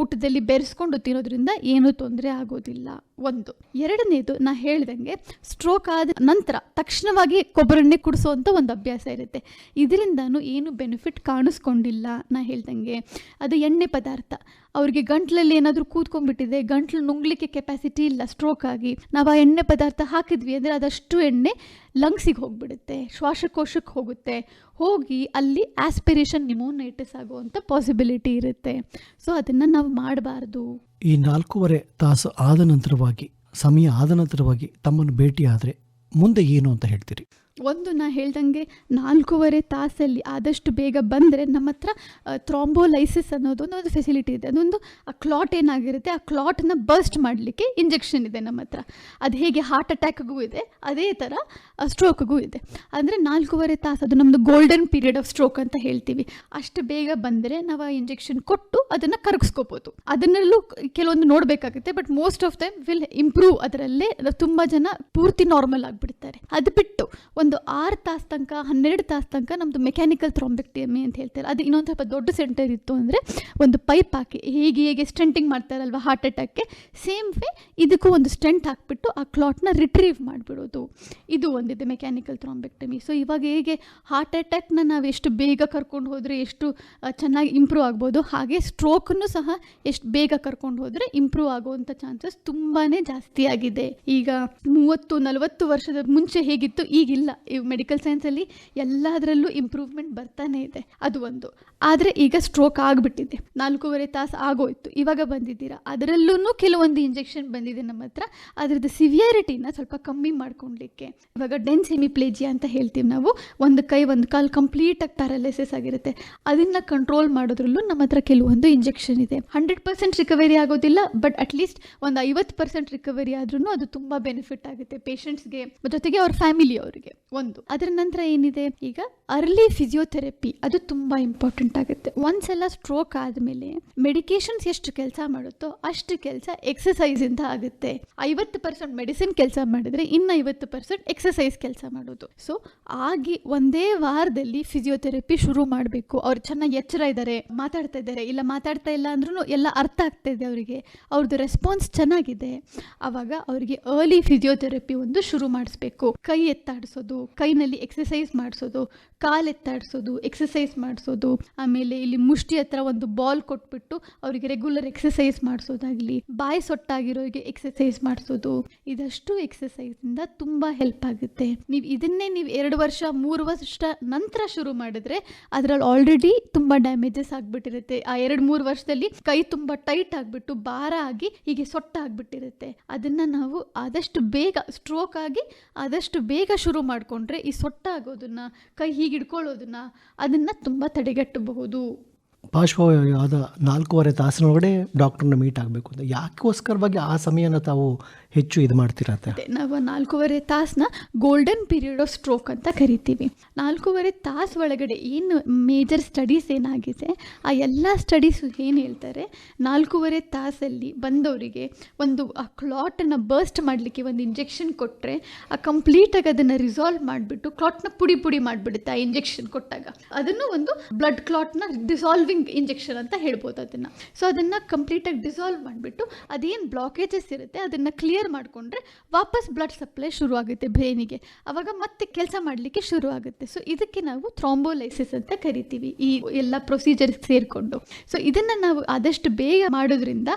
Speaker 3: ಊಟದಲ್ಲಿ ಬೆರೆಸ್ಕೊಂಡು ತಿನ್ನೋದ್ರಿಂದ ಏನೂ ತೊಂದರೆ ಆಗೋದಿಲ್ಲ. ಒಂದು. ಎರಡನೇದು ನಾ ಹೇಳ್ದಂಗೆ ಸ್ಟ್ರೋಕ್ ಆದ ನಂತರ ತಕ್ಷಣವಾಗಿ ಕೊಬ್ಬರೆಣ್ಣೆ ಕುಡಿಸೋವಂಥ ಒಂದು ಅಭ್ಯಾಸ ಇರುತ್ತೆ. ಇದರಿಂದನೂ ಏನು ಬೆನಿಫಿಟ್ ಕಾಣಿಸ್ಕೊಂಡಿಲ್ಲ ನಾ ಹೇಳ್ದಂಗೆ. ಅದು ಎಣ್ಣೆ ಪದಾರ್ಥ. ಅವ್ರಿಗೆ ಗಂಟ್ಲಲ್ಲಿ ಏನಾದರೂ ಕೂತ್ಕೊಂಡ್ಬಿಟ್ಟಿದೆ ಗಂಟ್ಲು ನುಂಗ್ಲಿಕ್ಕೆ ಕೆಪಾಸಿಟಿ ಇಲ್ಲ ಸ್ಟ್ರೋಕ್ ಆಗಿ. ನಾವು ಆ ಎಣ್ಣೆ ಪದಾರ್ಥ ಹಾಕಿದ್ವಿ ಅಂದರೆ ಅದಷ್ಟು ಎಣ್ಣೆ ಲಂಗ್ಸಿಗೆ ಹೋಗ್ಬಿಡುತ್ತೆ ಶ್ವಾಸಕೋಶಕ್ಕೆ ಹೋಗುತ್ತೆ. ಹೋಗಿ ಅಲ್ಲಿ ಆಸ್ಪಿರೇಷನ್ ನಿಮೋನೈಟಿಸ್ ಆಗುವಂಥ ಪಾಸಿಬಿಲಿಟಿ ಇರುತ್ತೆ. ಸೊ ಅದನ್ನು ನಾವು ಮಾಡಬಾರ್ದು.
Speaker 2: ಈ ನಾಲ್ಕೂವರೆ ತಾಸು ಆದ ನಂತರವಾಗಿ ಸಮಯ ಆದ ನಂತರವಾಗಿ ತಮ್ಮನ್ನು ಭೇಟಿಯಾದರೆ ಮುಂದೆ ಏನು ಅಂತ ಹೇಳ್ತೀರಿ?
Speaker 3: ಒಂದು ನಾ ಹೇಳ್ದಂಗೆ ನಾಲ್ಕೂವರೆ ತಾಸಲ್ಲಿ ಆದಷ್ಟು ಬೇಗ ಬಂದರೆ ನಮ್ಮ ಹತ್ರ ಥ್ರಾಂಬೋಲೈಸಿಸ್ ಅನ್ನೋದು ಒಂದು ಒಂದು ಫೆಸಿಲಿಟಿ ಇದೆ. ಅದೊಂದು, ಆ ಕ್ಲಾಟ್ ಏನಾಗಿರುತ್ತೆ, ಆ ಕ್ಲಾಟನ್ನ ಬರ್ಸ್ಟ್ ಮಾಡಲಿಕ್ಕೆ ಇಂಜೆಕ್ಷನ್ ಇದೆ ನಮ್ಮ ಹತ್ರ. ಅದು ಹೇಗೆ ಹಾರ್ಟ್ ಅಟ್ಯಾಕ್ಗೂ ಇದೆ, ಅದೇ ಥರ ಸ್ಟ್ರೋಕ್ಗೂ ಇದೆ. ಅಂದರೆ ನಾಲ್ಕೂವರೆ ತಾಸು, ಅದು ನಮ್ಮದು ಗೋಲ್ಡನ್ ಪೀರಿಯಡ್ ಆಫ್ ಸ್ಟ್ರೋಕ್ ಅಂತ ಹೇಳ್ತೀವಿ. ಅಷ್ಟು ಬೇಗ ಬಂದರೆ ನಾವು ಆ ಇಂಜೆಕ್ಷನ್ ಕೊಟ್ಟು ಅದನ್ನು ಕರಗಿಸ್ಕೋಬೋದು. ಅದನ್ನಲ್ಲೂ ಕೆಲವೊಂದು ನೋಡಬೇಕಾಗುತ್ತೆ but most of them will improve ಅದರಲ್ಲೇ ತುಂಬ ಜನ ಪೂರ್ತಿ ನಾರ್ಮಲ್ ಆಗಿಬಿಡ್ತಾರೆ. ಅದು ಬಿಟ್ಟು ಒಂದು ಆರು ತಾಸು ತನಕ, ಹನ್ನೆರಡು ತಾಸು ತನಕ ನಮ್ಮದು ಮೆಕ್ಯಾನಿಕಲ್ ಥ್ರಾಂಬೆಕ್ಟಮಿ ಅಂತ ಹೇಳ್ತಾರೆ. ಅದು ಇನ್ನೊಂದು ಸ್ವಲ್ಪ ದೊಡ್ಡ ಸೆಂಟರ್ ಇತ್ತು ಅಂದರೆ ಒಂದು ಪೈಪ್ ಹಾಕಿ, ಹೇಗೆ ಹೇಗೆ ಸ್ಟೆಂಟಿಂಗ್ ಮಾಡ್ತಾರಲ್ವ ಹಾರ್ಟ್ ಅಟ್ಯಾಕ್ಗೆ ಸೇಮ್ ವೇ ಇದಕ್ಕೂ ಒಂದು ಸ್ಟೆಂಟ್ ಹಾಕಿಬಿಟ್ಟು ಆ ಕ್ಲಾಟ್ನ ರಿಟ್ರೀವ್ ಮಾಡಿಬಿಡೋದು. ಇದು ಒಂದಿದೆ ಮೆಕ್ಯಾನಿಕಲ್ ಥ್ರಾಂಬೆಕ್ಟಮಿ ಸೊ ಇವಾಗ ಹೇಗೆ ಹಾರ್ಟ್ ಅಟ್ಯಾಕ್ನ ನಾವು ಎಷ್ಟು ಬೇಗ ಕರ್ಕೊಂಡು ಹೋದರೆ ಎಷ್ಟು ಚೆನ್ನಾಗಿ ಇಂಪ್ರೂವ್ ಆಗ್ಬೋದು, ಹಾಗೆ ಸ್ಟ್ರೋಕನ್ನು ಸಹ ಎಷ್ಟು ಬೇಗ ಕರ್ಕೊಂಡು ಹೋದರೆ ಇಂಪ್ರೂವ್ ಆಗುವಂಥ ಚಾನ್ಸಸ್ ತುಂಬಾ ಜಾಸ್ತಿ ಆಗಿದೆ. ಈಗ ಮೂವತ್ತು, ನಲವತ್ತು ವರ್ಷದ ಮುಂಚೆ ಹೇಗಿತ್ತು, ಈಗಿಲ್ಲ. ಈ ಮೆಡಿಕಲ್ ಸೈನ್ಸಲ್ಲಿ ಎಲ್ಲದರಲ್ಲೂ ಇಂಪ್ರೂವ್ಮೆಂಟ್ ಬರ್ತಾನೆ ಇದೆ. ಅದು ಒಂದು. ಆದರೆ ಈಗ ಸ್ಟ್ರೋಕ್ ಆಗಿಬಿಟ್ಟಿದೆ. ನಾಲ್ಕೂವರೆ ತಾಸು ಆಗೋಯ್ತು. ಇವಾಗ ಬಂದಿದ್ದೀರಾ? ಅದರಲ್ಲೂ ಕೆಲವೊಂದು ಇಂಜೆಕ್ಷನ್ ಬಂದಿದೆ ನಮ್ಮ ಹತ್ರ. ಅದರದ್ದು ಸಿವಿಯಾರಿಟಿನ ಸ್ವಲ್ಪ ಕಮ್ಮಿ ಮಾಡ್ಕೊಳ್ಲಿಕ್ಕೆ. ಇವಾಗ ಡೆನ್ಸ್ ಸೆಮಿಪ್ಲೇಜಿಯಾ ಅಂತ ಹೇಳ್ತೀವಿ ನಾವು. ಒಂದು ಕೈ, ಒಂದು ಕಾಲು ಕಂಪ್ಲೀಟಾಗಿ ಪ್ಯಾರಲೈಸಿಸ್ ಆಗಿರುತ್ತೆ. ಅದನ್ನು ಕಂಟ್ರೋಲ್ ಮಾಡೋದ್ರಲ್ಲೂ ನಮ್ಮ ಹತ್ರ ಕೆಲವೊಂದು ಇಂಜೆಕ್ಷನ್ ಇದೆ. ಹಂಡ್ರೆಡ್ ಪರ್ಸೆಂಟ್ ರಿಕವರಿ ಆಗೋದಿಲ್ಲ ಬಟ್ ಅಟ್ಲೀಸ್ಟ್ ಒಂದು ಐವತ್ತು ಪರ್ಸೆಂಟ್ ರಿಕವರಿ ಆದ್ರೂ ಅದು ತುಂಬ ಬೆನಿಫಿಟ್ ಆಗುತ್ತೆ ಪೇಷಂಟ್ಸ್ಗೆ ಜೊತೆಗೆ ಅವ್ರ ಫ್ಯಾಮಿಲಿ ಅವರಿಗೆ. ಒಂದು. ಅದರ ನಂತರ ಏನಿದೆ? ಈಗ ಅರ್ಲಿ ಫಿಸಿಯೋಥೆರಪಿ ಅದು ತುಂಬಾ ಇಂಪಾರ್ಟೆಂಟ್ ಆಗುತ್ತೆ. ಒಂದ್ಸಲ ಸ್ಟ್ರೋಕ್ ಆದಮೇಲೆ ಮೆಡಿಕೇಶನ್ಸ್ ಎಷ್ಟು ಕೆಲಸ ಮಾಡುತ್ತೋ ಅಷ್ಟು ಕೆಲಸ ಎಕ್ಸಸೈಸ್ ಇಂದ ಆಗುತ್ತೆ. ಐವತ್ತು ಪರ್ಸೆಂಟ್ ಮೆಡಿಸಿನ್ ಕೆಲಸ ಮಾಡಿದ್ರೆ ಇನ್ನು ಐವತ್ತು ಪರ್ಸೆಂಟ್ ಎಕ್ಸಸೈಸ್ ಕೆಲಸ ಮಾಡೋದು. ಸೊ ಆಗಿ ಒಂದೇ ವಾರದಲ್ಲಿ ಫಿಸಿಯೋಥೆರಪಿ ಶುರು ಮಾಡಬೇಕು. ಅವ್ರು ಚೆನ್ನಾಗಿ ಎಚ್ಚರ ಇದ್ದಾರೆ ಮಾತಾಡ್ತಾ ಇದ್ದಾರೆ ಇಲ್ಲ ಮಾತಾಡ್ತಾ ಇಲ್ಲ ಅಂದ್ರೂ ಎಲ್ಲ ಅರ್ಥ ಆಗ್ತಾ ಇದೆ ಅವರಿಗೆ. ಅವ್ರದ್ದು ರೆಸ್ಪಾನ್ಸ್ ಚೆನ್ನಾಗಿದೆ. ಆವಾಗ ಅವರಿಗೆ ಅರ್ಲಿ ಫಿಸಿಯೋಥೆರಪಿ ಒಂದು ಶುರು ಮಾಡಿಸ್ಬೇಕು. ಕೈ ಎತ್ತಾಡಿಸೋದು ಕೈನಲ್ಲಿ ಎಕ್ಸಸೈಸ್ ಮಾಡಿಸೋದು ಕಾಲು ಎತ್ತಾಡಿಸೋದು ಎಕ್ಸಸೈಸ್ ಮಾಡಿಸೋದು, ಆಮೇಲೆ ಇಲ್ಲಿ ಮುಷ್ಟಿ ಹತ್ರ ಒಂದು ಬಾಲ್ ಕೊಟ್ಬಿಟ್ಟು ಅವರಿಗೆ ರೆಗ್ಯುಲರ್ ಎಕ್ಸಸೈಸ್ ಮಾಡಿಸೋದಾಗಲಿ, ಬಾಯಿ ಸೊಟ್ಟಾಗಿರೋರಿಗೆ ಎಕ್ಸಸೈಸ್ ಮಾಡಿಸೋದು, ಇದಷ್ಟು ಎಕ್ಸಸೈಸ್ ತುಂಬ ಹೆಲ್ಪ್ ಆಗುತ್ತೆ. ನೀವು ಇದನ್ನೇ ನೀವು ಎರಡು ವರ್ಷ, ಮೂರು ವರ್ಷ ನಂತರ ಶುರು ಮಾಡಿದ್ರೆ ಅದರಲ್ಲಿ ಆಲ್ರೆಡಿ ತುಂಬಾ ಡ್ಯಾಮೇಜಸ್ ಆಗಿಬಿಟ್ಟಿರುತ್ತೆ. ಆ ಎರಡು, ಮೂರು ವರ್ಷದಲ್ಲಿ ಕೈ ತುಂಬಾ ಟೈಟ್ ಆಗಿಬಿಟ್ಟು ಭಾರ ಆಗಿ ಹೀಗೆ ಸೊಟ್ಟ ಆಗ್ಬಿಟ್ಟಿರುತ್ತೆ ಅದನ್ನ ನಾವು ಆದಷ್ಟು ಬೇಗ ಸ್ಟ್ರೋಕ್ ಆಗಿ ಆದಷ್ಟು ಬೇಗ ಶುರು ಮಾಡಿಕೊಂಡ್ರೆ ಈ ಸೊಟ್ಟಾಗೋದನ್ನು ಕೈ ಹೀಗೆ ಹಿಡ್ಕೊಳ್ಳೋದನ್ನ ಅದನ್ನ ತುಂಬಾ ತಡೆಗಟ್ಟಬಹುದು.
Speaker 2: ಪಾರ್ಶ್ವವಾಯು ಆದ ನಾಲ್ಕೂವರೆ ತಾಸಿನೊಳಗಡೆ ಡಾಕ್ಟರ್ನ ಮೀಟ್ ಆಗಬೇಕು ಅಂತ. ಯಾಕೋಸ್ಕರವಾಗಿ ಆ ಸಮಯನ ತಾವು ಹೆಚ್ಚು ಇದು ಮಾಡ್ತಿರತ್ತೆ
Speaker 3: ನಾವು ನಾಲ್ಕೂವರೆ ತಾಸನ್ನ ಗೋಲ್ಡನ್ ಪೀರಿಯಡ್ ಆಫ್ ಸ್ಟ್ರೋಕ್ ಅಂತ ಕರಿತೀವಿ. ನಾಲ್ಕೂವರೆ ತಾಸು ಒಳಗಡೆ ಏನು ಮೇಜರ್ ಸ್ಟಡೀಸ್ ಏನಾಗಿದೆ, ಆ ಎಲ್ಲ ಸ್ಟಡೀಸ್ ಏನು ಹೇಳ್ತಾರೆ, ನಾಲ್ಕೂವರೆ ತಾಸಲ್ಲಿ ಬಂದವರಿಗೆ ಒಂದು, ಆ ಕ್ಲಾಟನ್ನು ಬರ್ಸ್ಟ್ ಮಾಡಲಿಕ್ಕೆ ಒಂದು ಇಂಜೆಕ್ಷನ್ ಕೊಟ್ಟರೆ ಆ ಕಂಪ್ಲೀಟಾಗಿ ಅದನ್ನು ರಿಸಾಲ್ವ್ ಮಾಡಿಬಿಟ್ಟು ಕ್ಲಾಟ್ನ ಪುಡಿ ಪುಡಿ ಮಾಡಿಬಿಡುತ್ತೆ ಆ ಇಂಜೆಕ್ಷನ್ ಕೊಟ್ಟಾಗ. ಅದನ್ನು ಒಂದು ಬ್ಲಡ್ ಕ್ಲಾಟ್ನ ಇಂಜೆಕ್ಷನ್ ಅಂತ ಹೇಳ್ಬೋದು ಅದನ್ನು. ಸೊ ಅದನ್ನು ಕಂಪ್ಲೀಟಾಗಿ ಡಿಸಾಲ್ವ್ ಮಾಡಿಬಿಟ್ಟು ಅದೇನು ಬ್ಲಾಕೇಜಸ್ ಇರುತ್ತೆ ಅದನ್ನು ಕ್ಲಿಯರ್ ಮಾಡಿಕೊಂಡ್ರೆ ವಾಪಸ್ ಬ್ಲಡ್ ಸಪ್ಲೈ ಶುರು ಆಗುತ್ತೆ ಬ್ರೈನಿಗೆ. ಅವಾಗ ಮತ್ತೆ ಕೆಲಸ ಮಾಡಲಿಕ್ಕೆ ಶುರು ಆಗುತ್ತೆ ಸೊ ಇದಕ್ಕೆ ನಾವು ಥ್ರಾಂಬೋಲೈಸಿಸ್ ಅಂತ ಕರಿತೀವಿ ಈ ಎಲ್ಲ ಪ್ರೊಸೀಜರ್ಸ್ ಸೇರಿಕೊಂಡು. ಸೊ ಇದನ್ನು ನಾವು ಆದಷ್ಟು ಬೇಗ ಮಾಡೋದ್ರಿಂದ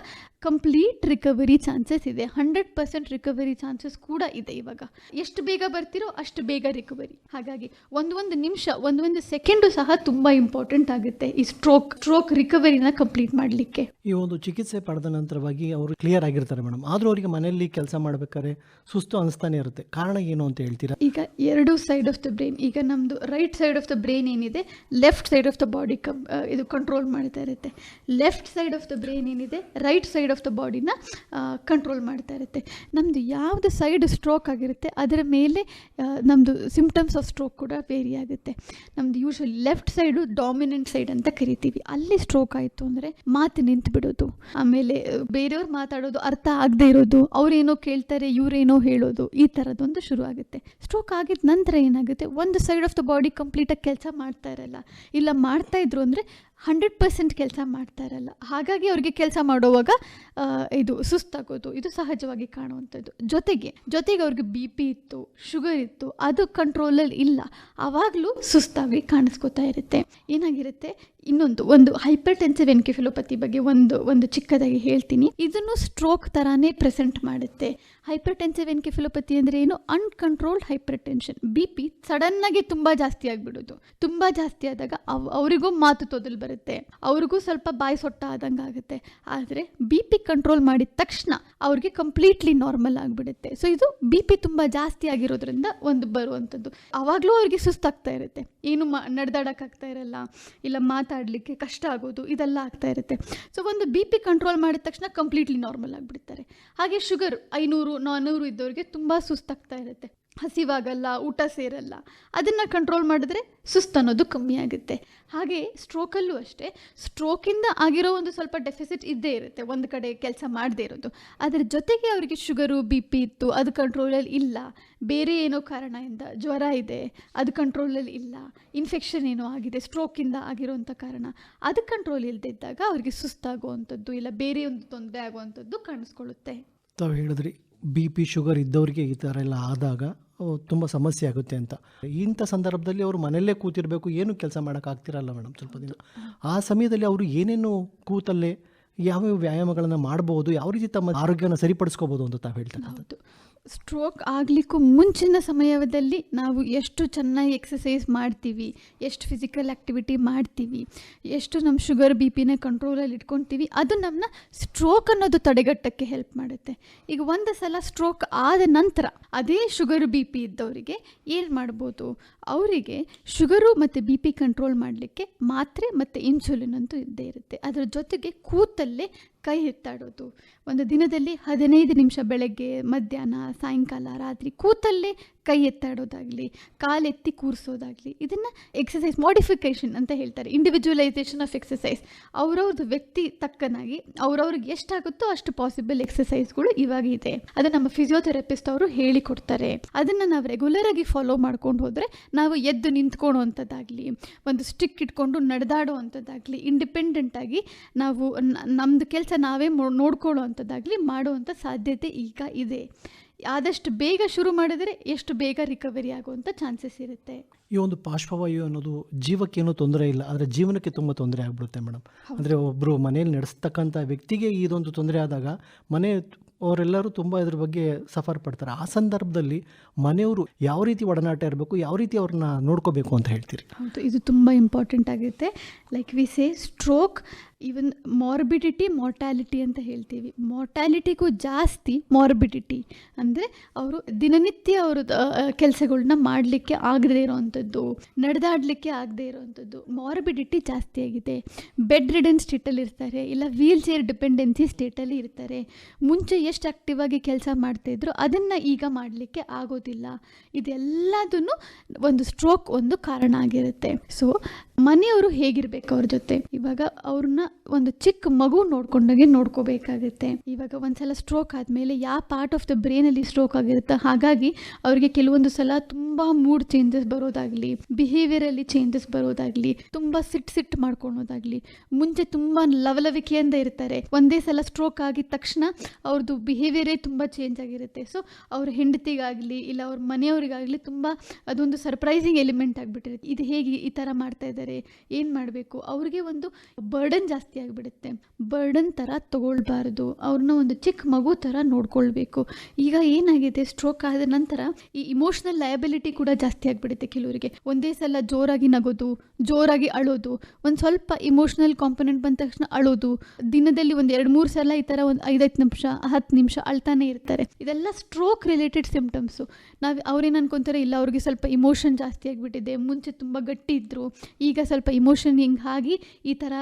Speaker 3: ಕಂಪ್ಲೀಟ್ ರಿಕವರಿ ಚಾನ್ಸಸ್ ಇದೆ. ಹಂಡ್ರೆಡ್ ಪರ್ಸೆಂಟ್ ರಿಕವರಿ ಚಾನ್ಸಸ್ ಕೂಡ ಇದೆ ಇವಾಗ. ಎಷ್ಟು ಬೇಗ ಬರ್ತಿರೋ ಅಷ್ಟು ಬೇಗ ರಿಕವರಿ ಹಾಗಾಗಿ ಒಂದು ಒಂದು ನಿಮಿಷ ಒಂದೊಂದು ಒಂದು ಸೆಕೆಂಡು ಸಹ ತುಂಬಾ ಇಂಪಾರ್ಟೆಂಟ್ ಆಗುತ್ತೆ ಈ ಸ್ಟ್ರೋಕ್ ಸ್ಟ್ರೋಕ್ ರಿಕವರಿನ ಕಂಪ್ಲೀಟ್ ಮಾಡಲಿಕ್ಕೆ.
Speaker 2: ಈ ಒಂದು ಚಿಕಿತ್ಸೆ ಪಡೆದ ನಂತರವಾಗಿ ಅವರು ಕ್ಲಿಯರ್ ಆಗಿರ್ತಾರೆ ಮೇಡಮ್. ಆದರೂ ಅವರಿಗೆ ಮನೆಯಲ್ಲಿ ಕೆಲಸ ಮಾಡ್ಬೇಕಾದ್ರೆ ಸುಸ್ತು ಅನಿಸ್ತಾನೆ ಇರುತ್ತೆ. ಕಾರಣ ಏನು ಅಂತ ಹೇಳ್ತೀರಾ?
Speaker 3: ಈಗ ಎರಡು ಸೈಡ್ ಆಫ್ ದ ಬ್ರೈನ್ ಈಗ ನಮ್ದು right side of the brain ಏನಿದೆ left side of the body ಇದು ಕಂಟ್ರೋಲ್ ಮಾಡ್ತಾ ಇರುತ್ತೆ. Left side of the brain ಏನಿದೆ ರೈಟ್ ಸೈಡ್ ಆಫ್ ದ ಬಾಡಿನ ಕಂಟ್ರೋಲ್ ಮಾಡ್ತಾ ಇರುತ್ತೆ. ನಮ್ಮದು ಯಾವುದು ಸೈಡ್ ಸ್ಟ್ರೋಕ್ ಆಗಿರುತ್ತೆ, ಅದರ ಮೇಲೆ ನಮ್ಮದು ಸಿಂಪ್ಟಮ್ಸ್ ಆಫ್ ಸ್ಟ್ರೋಕ್ ಕೂಡ ವೇರಿ ಆಗುತ್ತೆ. ನಮ್ಮದು usually left side dominant side ಅಂತ ಕರಿತೀವಿ. ಅಲ್ಲಿ ಸ್ಟ್ರೋಕ್ ಆಯಿತು ಅಂದರೆ ಮಾತು ನಿಂತು ಬಿಡೋದು. ಆಮೇಲೆ, ಬೇರೆಯವ್ರು ಮಾತಾಡೋದು ಅರ್ಥ ಆಗದೆ ಇರೋದು, ಅವರೇನೋ ಕೇಳ್ತಾರೆ, ಇವರೇನೋ ಹೇಳೋದು, ಈ ಥರದೊಂದು ಶುರು ಆಗುತ್ತೆ. ಸ್ಟ್ರೋಕ್ ಆಗಿದ ನಂತರ ಏನಾಗುತ್ತೆ? ಒಂದು ಸೈಡ್ ಆಫ್ ದ ಬಾಡಿ ಕಂಪ್ಲೀಟಾಗಿ ಕೆಲಸ ಮಾಡ್ತಾ ಇರಲ್ಲ. ಇಲ್ಲ ಮಾಡ್ತಾ ಇದ್ರು ಅಂದರೆ ಹಂಡ್ರೆಡ್ ಪರ್ಸೆಂಟ್ ಕೆಲಸ ಮಾಡ್ತಾ ಇರಲ್ಲ ಹಾಗಾಗಿ ಅವ್ರಿಗೆ ಕೆಲಸ ಮಾಡುವಾಗ ಇದು ಸುಸ್ತಾಗೋದು ಇದು ಸಹಜವಾಗಿ ಕಾಣುವಂಥದ್ದು. ಜೊತೆಗೆ ಜೊತೆಗೆ ಅವ್ರಿಗೆ ಬಿ ಪಿ ಇತ್ತು, ಶುಗರ್ ಇತ್ತು, ಅದು ಕಂಟ್ರೋಲಲ್ಲಿ ಇಲ್ಲ. ಆವಾಗಲೂ ಸುಸ್ತಾಗಿ ಕಾಣಿಸ್ಕೊತಾ ಇರುತ್ತೆ. ಏನಾಗಿರುತ್ತೆ? ಇನ್ನೊಂದು, ಒಂದು ಹೈಪರ್ ಟೆನ್ಸಿವ್ ಎನ್ಕೆಫಿಲೋಪತಿ ಬಗ್ಗೆ ಒಂದು ಒಂದು ಚಿಕ್ಕದಾಗಿ ಹೇಳ್ತೀನಿ. ಇದನ್ನು ಸ್ಟ್ರೋಕ್ ಥರಾನೇ ಪ್ರೆಸೆಂಟ್ ಮಾಡುತ್ತೆ. ಹೈಪರ್ ಟೆನ್ಸಿವ್ ಎನ್ಕೆಫಿಲೋಪತಿ ಅಂದರೆ ಏನು? Uncontrolled hypertension B P ಸಡನ್ನಾಗಿ ತುಂಬ ಜಾಸ್ತಿ ಆಗಿಬಿಡೋದು. ತುಂಬ ಜಾಸ್ತಿ ಆದಾಗ ಅವ್, ಅವರಿಗೂ ಮಾತು ತೊದಲು ಬರುತ್ತೆ. ಅವ್ರಿಗೂ ಸ್ವಲ್ಪ ಬಾಯಿ ಸೊಟ್ಟ ಆದಂಗೆ ಆಗುತ್ತೆ ಆದರೆ ಬಿ ಪಿ ಕಂಟ್ರೋಲ್ ಮಾಡಿದ ತಕ್ಷಣ ಅವ್ರಿಗೆ ಕಂಪ್ಲೀಟ್ಲಿ ನಾರ್ಮಲ್ ಆಗಿಬಿಡುತ್ತೆ. ಸೊ ಇದು ಬಿ ಪಿ ತುಂಬ ಜಾಸ್ತಿ ಆಗಿರೋದ್ರಿಂದ ಒಂದು ಬರುವಂಥದ್ದು. ಆವಾಗಲೂ ಅವ್ರಿಗೆ ಸುಸ್ತಾಗ್ತಾ ಇರುತ್ತೆ. ಏನು ಮಾ ನಡೆದಾಡೋಕ್ಕಾಗ್ತಾ ಇರಲ್ಲ. ಇಲ್ಲ ಮಾತಾಡಲಿಕ್ಕೆ ಕಷ್ಟ ಆಗೋದು, ಇದೆಲ್ಲ ಆಗ್ತಾ ಇರುತ್ತೆ. ಸೊ ಒಂದು ಬಿ ಪಿ ಕಂಟ್ರೋಲ್ ಮಾಡಿದ ತಕ್ಷಣ ಕಂಪ್ಲೀಟ್ಲಿ ನಾರ್ಮಲ್ ಆಗಿಬಿಡ್ತಾರೆ. ಹಾಗೆ ಶುಗರ್ ಐನೂರು ನಾನ್ನೂರು ಇದ್ದವ್ರಿಗೆ ತುಂಬ ಸುಸ್ತಾಗ್ತಾ ಇರುತ್ತೆ. ಹಸಿವಾಗಲ್ಲ, ಊಟ ಸೇರಲ್ಲ. ಅದನ್ನು ಕಂಟ್ರೋಲ್ ಮಾಡಿದ್ರೆ ಸುಸ್ತು ಅನ್ನೋದು ಕಮ್ಮಿ ಆಗುತ್ತೆ. ಹಾಗೆ ಸ್ಟ್ರೋಕಲ್ಲೂ ಅಷ್ಟೇ ಸ್ಟ್ರೋಕಿಂದ ಆಗಿರೋ ಒಂದು ಸ್ವಲ್ಪ ಡೆಫಿಸಿಟ್ ಇದ್ದೇ ಇರುತ್ತೆ, ಒಂದು ಕಡೆ ಕೆಲಸ ಮಾಡದೇ ಇರೋದು. ಅದರ ಜೊತೆಗೆ ಅವರಿಗೆ ಶುಗರು ಬಿ ಪಿ ಇತ್ತು, ಅದು ಕಂಟ್ರೋಲಲ್ಲಿ ಇಲ್ಲ. ಬೇರೆ ಏನೋ ಕಾರಣದಿಂದ ಜ್ವರ ಇದೆ, ಅದು ಕಂಟ್ರೋಲಲ್ಲಿ ಇಲ್ಲ. ಇನ್ಫೆಕ್ಷನ್ ಏನೋ ಆಗಿದೆ ಸ್ಟ್ರೋಕಿಂದ ಆಗಿರೋಂಥ ಕಾರಣ. ಅದು ಕಂಟ್ರೋಲ್ ಇಲ್ಲದಿದ್ದಾಗ ಅವರಿಗೆ ಸುಸ್ತಾಗುವಂಥದ್ದು ಇಲ್ಲ, ಬೇರೆ ಒಂದು ತೊಂದರೆ ಆಗುವಂಥದ್ದು ಕಾಣಿಸ್ಕೊಳ್ಳುತ್ತೆ.
Speaker 2: ತಾವು ಹೇಳಿದ್ರಿ ಬಿ ಪಿ ಶುಗರ್ ಇದ್ದವರಿಗೆ ಈ ಥರ ಎಲ್ಲ ಆದಾಗ ತುಂಬ ಸಮಸ್ಯೆ ಆಗುತ್ತೆ ಅಂತ. ಇಂಥ ಸಂದರ್ಭದಲ್ಲಿ ಅವರು ಮನೆಯಲ್ಲೇ ಕೂತಿರಬೇಕು, ಏನು ಕೆಲಸ ಮಾಡೋಕ್ಕಾಗ್ತಿರಲ್ಲ ಮೇಡಮ್ ಸ್ವಲ್ಪ ದಿನ. ಆ ಸಮಯದಲ್ಲಿ ಅವರು ಏನೇನು ಕೂತಲ್ಲೇ, ಯಾವ್ಯಾವ ವ್ಯಾಯಾಮಗಳನ್ನು ಮಾಡ್ಬೋದು, ಯಾವ ರೀತಿ ತಮ್ಮ ಆರೋಗ್ಯನ ಸರಿಪಡಿಸ್ಕೋಬೋದು ಅಂತ ತಾವು
Speaker 3: ಹೌದು. ಸ್ಟ್ರೋಕ್ ಆಗಲಿಕ್ಕೂ ಮುಂಚಿನ ಸಮಯದಲ್ಲಿ ನಾವು ಎಷ್ಟು ಚೆನ್ನಾಗಿ ಎಕ್ಸಸೈಸ್ ಮಾಡ್ತೀವಿ, ಎಷ್ಟು ಫಿಸಿಕಲ್ ಆ್ಯಕ್ಟಿವಿಟಿ ಮಾಡ್ತೀವಿ, ಎಷ್ಟು ನಮ್ಮ ಶುಗರ್ ಬಿ ಪಿನ ಕಂಟ್ರೋಲಲ್ಲಿ ಇಟ್ಕೊತೀವಿ, ಅದು ನಮ್ಮನ್ನ ಸ್ಟ್ರೋಕ್ ಅನ್ನೋದು ತಡೆಗಟ್ಟಕ್ಕೆ ಹೆಲ್ಪ್ ಮಾಡುತ್ತೆ. ಈಗ ಒಂದು ಸಲ ಸ್ಟ್ರೋಕ್ ಆದ ನಂತರ ಅದೇ ಶುಗರ್ ಬಿ ಪಿ ಇದ್ದವರಿಗೆ ಏನು ಮಾಡ್ಬೋದು? ಅವರಿಗೆ ಶುಗರು ಮತ್ತು ಬಿ ಪಿ ಕಂಟ್ರೋಲ್ ಮಾಡಲಿಕ್ಕೆ ಮಾತ್ರೆ ಮತ್ತು ಇನ್ಸುಲಿನ್ ಅಂತೂ ಇದ್ದೇ ಇರುತ್ತೆ. ಅದರ ಜೊತೆಗೆ ಕೂತಲ್ಲೇ ಕೈ ಎತ್ತಾಡೋದು ಒಂದು ದಿನದಲ್ಲಿ ಹದಿನೈದು ನಿಮಿಷ ಬೆಳಗ್ಗೆ ಮಧ್ಯಾಹ್ನ ಸಾಯಂಕಾಲ ರಾತ್ರಿ ಕೂತಲ್ಲೇ ಕೈ ಎತ್ತಾಡೋದಾಗಲಿ ಕಾಲೆತ್ತಿ ಕೂರಿಸೋದಾಗಲಿ, ಇದನ್ನು ಎಕ್ಸಸೈಸ್ ಮಾಡಿಫಿಕೇಷನ್ ಅಂತ ಹೇಳ್ತಾರೆ ಇಂಡಿವಿಜುವಲೈಸೇಷನ್ ಆಫ್ ಎಕ್ಸಸೈಸ್ ಅವ್ರವ್ರದ್ದು ವ್ಯಕ್ತಿ ತಕ್ಕನಾಗಿ ಅವ್ರವ್ರಿಗೆ ಎಷ್ಟಾಗುತ್ತೋ ಅಷ್ಟು ಪಾಸಿಬಲ್ ಎಕ್ಸಸೈಸ್ಗಳು ಇವಾಗ ಇದೆ. ಅದು ನಮ್ಮ ಫಿಸಿಯೋಥೆರಪಿಸ್ಟ್ ಅವರು ಹೇಳಿಕೊಡ್ತಾರೆ. ಅದನ್ನು ನಾವು ರೆಗ್ಯುಲರ್ ಆಗಿ ಫಾಲೋ ಮಾಡ್ಕೊಂಡು ಹೋದರೆ ನಾವು ಎದ್ದು ನಿಂತ್ಕೊಳ್ಳೋವಂಥದ್ದಾಗಲಿ ಒಂದು ಸ್ಟಿಕ್ ಇಟ್ಕೊಂಡು ನಡೆದಾಡೋ ಅಂಥದ್ದಾಗಲಿ ಇಂಡಿಪೆಂಡೆಂಟ್ ಆಗಿ ನಾವು ನಮ್ಮದು ಕೆಲಸ ನಾವೇ ನೋಡ್ಕೊಳ್ಳೋ ಅಂಥದ್ದಾಗಲಿ ಮಾಡುವಂಥ ಸಾಧ್ಯತೆ ಈಗ ಇದೆ. ಆದಷ್ಟು ಬೇಗ ಶುರು ಮಾಡಿದರೆ ಎಷ್ಟು ಬೇಗ ರಿಕವರಿ ಆಗುವಂಥ ಚಾನ್ಸಸ್ ಇರುತ್ತೆ.
Speaker 2: ಈ ಒಂದು ಪಾರ್ಶ್ವವಾಯು ಅನ್ನೋದು ಜೀವಕ್ಕೇನೂ ತೊಂದರೆ ಇಲ್ಲ ಆದರೆ ಜೀವನಕ್ಕೆ ತುಂಬ ತೊಂದರೆ ಆಗ್ಬಿಡುತ್ತೆ ಮೇಡಮ್. ಅಂದರೆ ಒಬ್ಬರು ಮನೆಯಲ್ಲಿ ನಡೆಸ್ತಕ್ಕಂಥ ವ್ಯಕ್ತಿಗೆ ಇದೊಂದು ತೊಂದರೆ ಆದಾಗ ಮನೆ ಅವರೆಲ್ಲರೂ ತುಂಬ ಇದ್ರ ಬಗ್ಗೆ ಸಫರ್ ಪಡ್ತಾರೆ. ಆ ಸಂದರ್ಭದಲ್ಲಿ ಮನೆಯವರು ಯಾವ ರೀತಿ ಒಡನಾಟ ಇರಬೇಕು, ಯಾವ ರೀತಿ ಅವ್ರನ್ನ ನೋಡ್ಕೋಬೇಕು ಅಂತ ಹೇಳ್ತೀರಿ?
Speaker 3: ಇದು ತುಂಬ ಇಂಪಾರ್ಟೆಂಟ್ ಆಗಿರುತ್ತೆ like we say stroke even morbidity mortality ಅಂತ ಹೇಳ್ತೀವಿ. ಮಾರ್ಟ್ಯಾಲಿಟಿಗೂ ಜಾಸ್ತಿ ಮಾರ್ಬಿಡಿಟಿ ಅಂದರೆ ಅವರು ದಿನನಿತ್ಯ ಅವರು ಕೆಲಸಗಳನ್ನ ಮಾಡಲಿಕ್ಕೆ ಆಗದೇ ಇರೋವಂಥದ್ದು, ನಡೆದಾಡಲಿಕ್ಕೆ ಆಗದೇ ಇರೋವಂಥದ್ದು ಮಾರ್ಬಿಡಿಟಿ ಜಾಸ್ತಿ ಆಗಿದೆ. ಬೆಡ್ ರಿಡನ್ ಸ್ಟೇಟಲ್ಲಿ ಇರ್ತಾರೆ ಇಲ್ಲ ವೀಲ್ ಚೇರ್ ಡಿಪೆಂಡೆನ್ಸಿ ಸ್ಟೇಟಲ್ಲಿ ಇರ್ತಾರೆ. ಮುಂಚೆ ಎಷ್ಟು ಆಕ್ಟಿವ್ ಆಗಿ ಕೆಲಸ ಮಾಡ್ತಾಯಿದ್ರು ಅದನ್ನು ಈಗ ಮಾಡಲಿಕ್ಕೆ ಆಗೋದಿಲ್ಲ. ಇದೆಲ್ಲದನ್ನು ಒಂದು ಸ್ಟ್ರೋಕ್ ಒಂದು ಕಾರಣ ಆಗಿರುತ್ತೆ. ಸೊ ಮನೆಯವರು ಹೇಗಿರ್ಬೇಕು ಅವ್ರ ಜೊತೆ? ಇವಾಗ ಅವ್ರನ್ನ ಒಂದು ಚಿಕ್ಕ ಮಗು ನೋಡ್ಕೊಂಡಾಗೆ ನೋಡ್ಕೋಬೇಕಾಗುತ್ತೆ. ಇವಾಗ ಒಂದ್ಸಲ ಸ್ಟ್ರೋಕ್ ಆದಮೇಲೆ ಯಾವ ಪಾರ್ಟ್ ಆಫ್ ದ ಬ್ರೈನಲ್ಲಿ ಸ್ಟ್ರೋಕ್ ಆಗಿರುತ್ತೆ ಹಾಗಾಗಿ ಅವರಿಗೆ ಕೆಲವೊಂದು ಸಲ ತುಂಬ ಮೂಡ್ ಚೇಂಜಸ್ ಬರೋದಾಗಲಿ ಬಿಹೇವಿಯರಲ್ಲಿ ಚೇಂಜಸ್ ಬರೋದಾಗಲಿ, ತುಂಬ ಸಿಟ್ ಸಿಟ್ ಮಾಡ್ಕೊಳೋದಾಗಲಿ, ಮುಂಚೆ ತುಂಬ ಲವಲವಿಕೆಯಿಂದ ಇರ್ತಾರೆ. ಒಂದೇ ಸಲ ಸ್ಟ್ರೋಕ್ ಆಗಿದ ತಕ್ಷಣ ಅವ್ರದ್ದು ಬಿಹೇವಿಯರೇ ತುಂಬ ಚೇಂಜ್ ಆಗಿರುತ್ತೆ. ಸೊ ಅವ್ರ ಹೆಂಡತಿಗಾಗಲಿ ಇಲ್ಲ ಅವ್ರ ಮನೆಯವರಿಗಾಗಲಿ ತುಂಬ ಅದೊಂದು ಸರ್ಪ್ರೈಸಿಂಗ್ ಎಲಿಮೆಂಟ್ ಆಗಿಬಿಟ್ಟಿರುತ್ತೆ. ಇದು ಹೇಗೆ ಈ ಥರ ಮಾಡ್ತಾ ಇದ್ದಾರೆ? ಏನು ಮಾಡಬೇಕು? ಅವ್ರಿಗೆ ಒಂದು ಬರ್ಡನ್ ಜಾಸ್ತಿ ಆಗಿಬಿಡುತ್ತೆ. ಬರ್ಡನ್ ಥರ ತಗೊಳ್ಬಾರ್ದು. ಅವ್ರನ್ನ ಒಂದು ಚಿಕ್ಕ ಮಗು ಥರ ನೋಡ್ಕೊಳ್ಬೇಕು. ಈಗ ಏನಾಗಿದೆ? ಸ್ಟ್ರೋಕ್ ಆದ ನಂತರ ಈ ಇಮೋಷ್ನಲ್ ಲಯಬಿಲಿಟಿ ಕೂಡ ಜಾಸ್ತಿ ಆಗಿಬಿಡುತ್ತೆ ಕೆಲವರಿಗೆ. ಒಂದೇ ಸಲ ಜೋರಾಗಿ ನಗೋದು, ಜೋರಾಗಿ ಅಳೋದು, ಒಂದು ಸ್ವಲ್ಪ ಇಮೋಷ್ನಲ್ ಕಾಂಪೊನೆಂಟ್ ಬಂದ ತಕ್ಷಣ ಅಳೋದು, ದಿನದಲ್ಲಿ ಒಂದು ಎರಡು ಮೂರು ಸಲ ಈ ಥರ ಒಂದು ಐದೈದು ನಿಮಿಷ, ಹತ್ತು ನಿಮಿಷ ಅಳ್ತಾನೆ ಇರ್ತಾರೆ. ಇದೆಲ್ಲ ಸ್ಟ್ರೋಕ್ ರಿಲೇಟೆಡ್ ಸಿಂಪ್ಟಮ್ಸು ನಾವು ಅವ್ರೇನು ಅನ್ಕೊಂತಾರೆ, ಇಲ್ಲ, ಅವ್ರಿಗೆ ಸ್ವಲ್ಪ ಇಮೋಷನ್ ಜಾಸ್ತಿ ಆಗಿಬಿಟ್ಟಿದೆ, ಮುಂಚೆ ತುಂಬ ಗಟ್ಟಿ ಇದ್ದರು ಈಗ ಸ್ವಲ್ಪ ಇಮೋಷನ್ ಹಿಂಗೆ ಆಗಿ ಈ ಥರ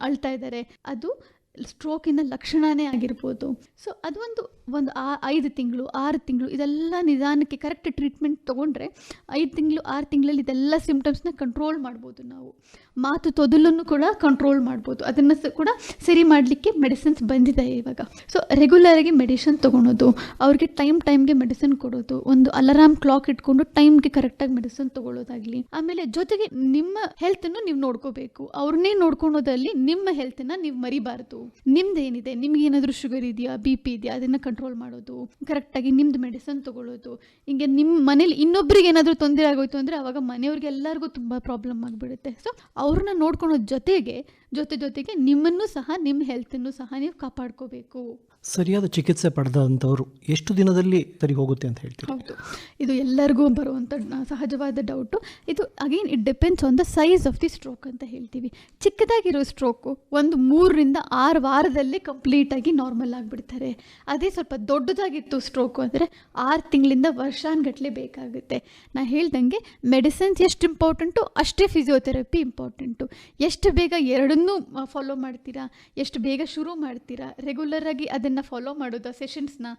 Speaker 3: ಅಳ್ತಾ ಇದ್ದಾರೆ ಅದು ಸ್ಟ್ರೋಕಿನ ಲಕ್ಷಣವೇ ಆಗಿರ್ಬೋದು. ಸೊ ಅದೊಂದು ಒಂದು ಆ, ಐದು ತಿಂಗಳು, ಆರು ತಿಂಗಳು, ಇದೆಲ್ಲ ನಿಧಾನಕ್ಕೆ ಕರೆಕ್ಟ್ ಟ್ರೀಟ್ಮೆಂಟ್ ತೊಗೊಂಡ್ರೆ, ಐದು ತಿಂಗಳು, ಆರು ತಿಂಗಳಲ್ಲಿ ಇದೆಲ್ಲ ಸಿಮ್ಟಮ್ಸ್ನ ಕಂಟ್ರೋಲ್ ಮಾಡ್ಬೋದು ನಾವು. ಮಾತು ತೊದಲನ್ನು ಕೂಡ ಕಂಟ್ರೋಲ್ ಮಾಡ್ಬೋದು. ಅದನ್ನು ಕೂಡ ಸರಿ ಮಾಡಲಿಕ್ಕೆ ಮೆಡಿಸಿನ್ಸ್ ಬಂದಿದೆ ಇವಾಗ. ಸೊ ರೆಗ್ಯುಲರಾಗಿ ಮೆಡಿಸಿನ್ ತೊಗೊಳೋದು, ಅವ್ರಿಗೆ ಟೈಮ್ ಟೈಮ್ಗೆ ಮೆಡಿಸಿನ್ ಕೊಡೋದು, ಒಂದು ಅಲಾರಾಮ್ ಕ್ಲಾಕ್ ಇಟ್ಕೊಂಡು ಟೈಮ್ಗೆ ಕರೆಕ್ಟಾಗಿ ಮೆಡಿಸಿನ್ ತೊಗೊಳ್ಳೋದಾಗಲಿ ಆಮೇಲೆ ಜೊತೆಗೆ ನಿಮ್ಮ ಹೆಲ್ತನ್ನು ನೀವು ನೋಡ್ಕೋಬೇಕು. ಅವ್ರನ್ನೇ ನೋಡ್ಕೊಳೋದಲ್ಲಿ ನಿಮ್ಮ ಹೆಲ್ತನ್ನು ನೀವು ಮರಿಬಾರ್ದು. ನಿಮ್ದು ಏನಿದೆ? ನಿಮ್ಗೆ ಏನಾದರೂ ಶುಗರ್ ಇದೆಯಾ ಬಿ ಪಿ ಇದೆಯಾ, ಅದನ್ನು ಕಂಟ್ರೋಲ್ ಮಾಡೋದು. ಕರೆಕ್ಟಾಗಿ ನಿಮ್ದು ಮೆಡಿಸಿನ್ ತೊಗೊಳ್ಳೋದು ಹಿಂಗೆ ನಿಮ್ಮ ಮನೇಲಿ ಇನ್ನೊಬ್ರಿಗೆ ಏನಾದರೂ ತೊಂದರೆ ಆಗೋಯ್ತು ಅಂದರೆ ಅವಾಗ ಮನೆಯವ್ರಿಗೆ ಎಲ್ಲರಿಗೂ ತುಂಬ ಪ್ರಾಬ್ಲಮ್ ಆಗಿಬಿಡುತ್ತೆ. ಸೊ ಅವ್ರನ್ನ ನೋಡ್ಕೊಳೋ ಜೊತೆಗೆ ಜೊತೆ ಜೊತೆಗೆ ನಿಮ್ಮನ್ನು ಸಹ ನಿಮ್ಮ ಹೆಲ್ತನ್ನು ಸಹ ನೀವು ಕಾಪಾಡ್ಕೋಬೇಕು.
Speaker 2: ಸರಿಯಾದ ಚಿಕಿತ್ಸೆ ಪಡೆದಂಥವ್ರು ಎಷ್ಟು ದಿನದಲ್ಲಿ ಸರಿ ಹೋಗುತ್ತೆ ಅಂತ ಹೇಳ್ತೀವಿ
Speaker 3: ಹೌದು. ಇದು ಎಲ್ಲರಿಗೂ ಬರುವಂಥ ಸಹಜವಾದ ಡೌಟು ಇದು again it depends on the size of the stroke ಅಂತ ಹೇಳ್ತೀವಿ. ಚಿಕ್ಕದಾಗಿರೋ ಸ್ಟ್ರೋಕು ಒಂದು ಮೂರರಿಂದ ಆರು ವಾರದಲ್ಲಿ ಕಂಪ್ಲೀಟಾಗಿ ನಾರ್ಮಲ್ ಆಗಿಬಿಡ್ತಾರೆ. ಅದೇ ಸ್ವಲ್ಪ ದೊಡ್ಡದಾಗಿತ್ತು ಸ್ಟ್ರೋಕು ಅಂದರೆ ಆರು ತಿಂಗಳಿಂದ ವರ್ಷಾನ್ಗಟ್ಲೆ ಬೇಕಾಗುತ್ತೆ. ನಾನು ಹೇಳ್ದಂಗೆ ಮೆಡಿಸಿನ್ಸ್ ಎಷ್ಟು ಇಂಪಾರ್ಟೆಂಟು ಅಷ್ಟೇ ಫಿಸಿಯೋಥೆರಪಿ ಇಂಪಾರ್ಟೆಂಟು ಎಷ್ಟು ಬೇಗ ಎರಡನ್ನೂ ಫಾಲೋ ಮಾಡ್ತೀರಾ? ಎಷ್ಟು ಬೇಗ ಶುರು ಮಾಡ್ತೀರಾ? ರೆಗ್ಯುಲರ್ ಆಗಿ ಅದನ್ನು ಫಾಲೋ ಮಾಡೋದು ಸೆಷನ್ಸ್ನ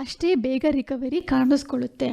Speaker 3: ಅಷ್ಟೇ ಬೇಗ ರಿಕವರಿ ಕಾಣಿಸ್ಕೊಳ್ಳುತ್ತೆ.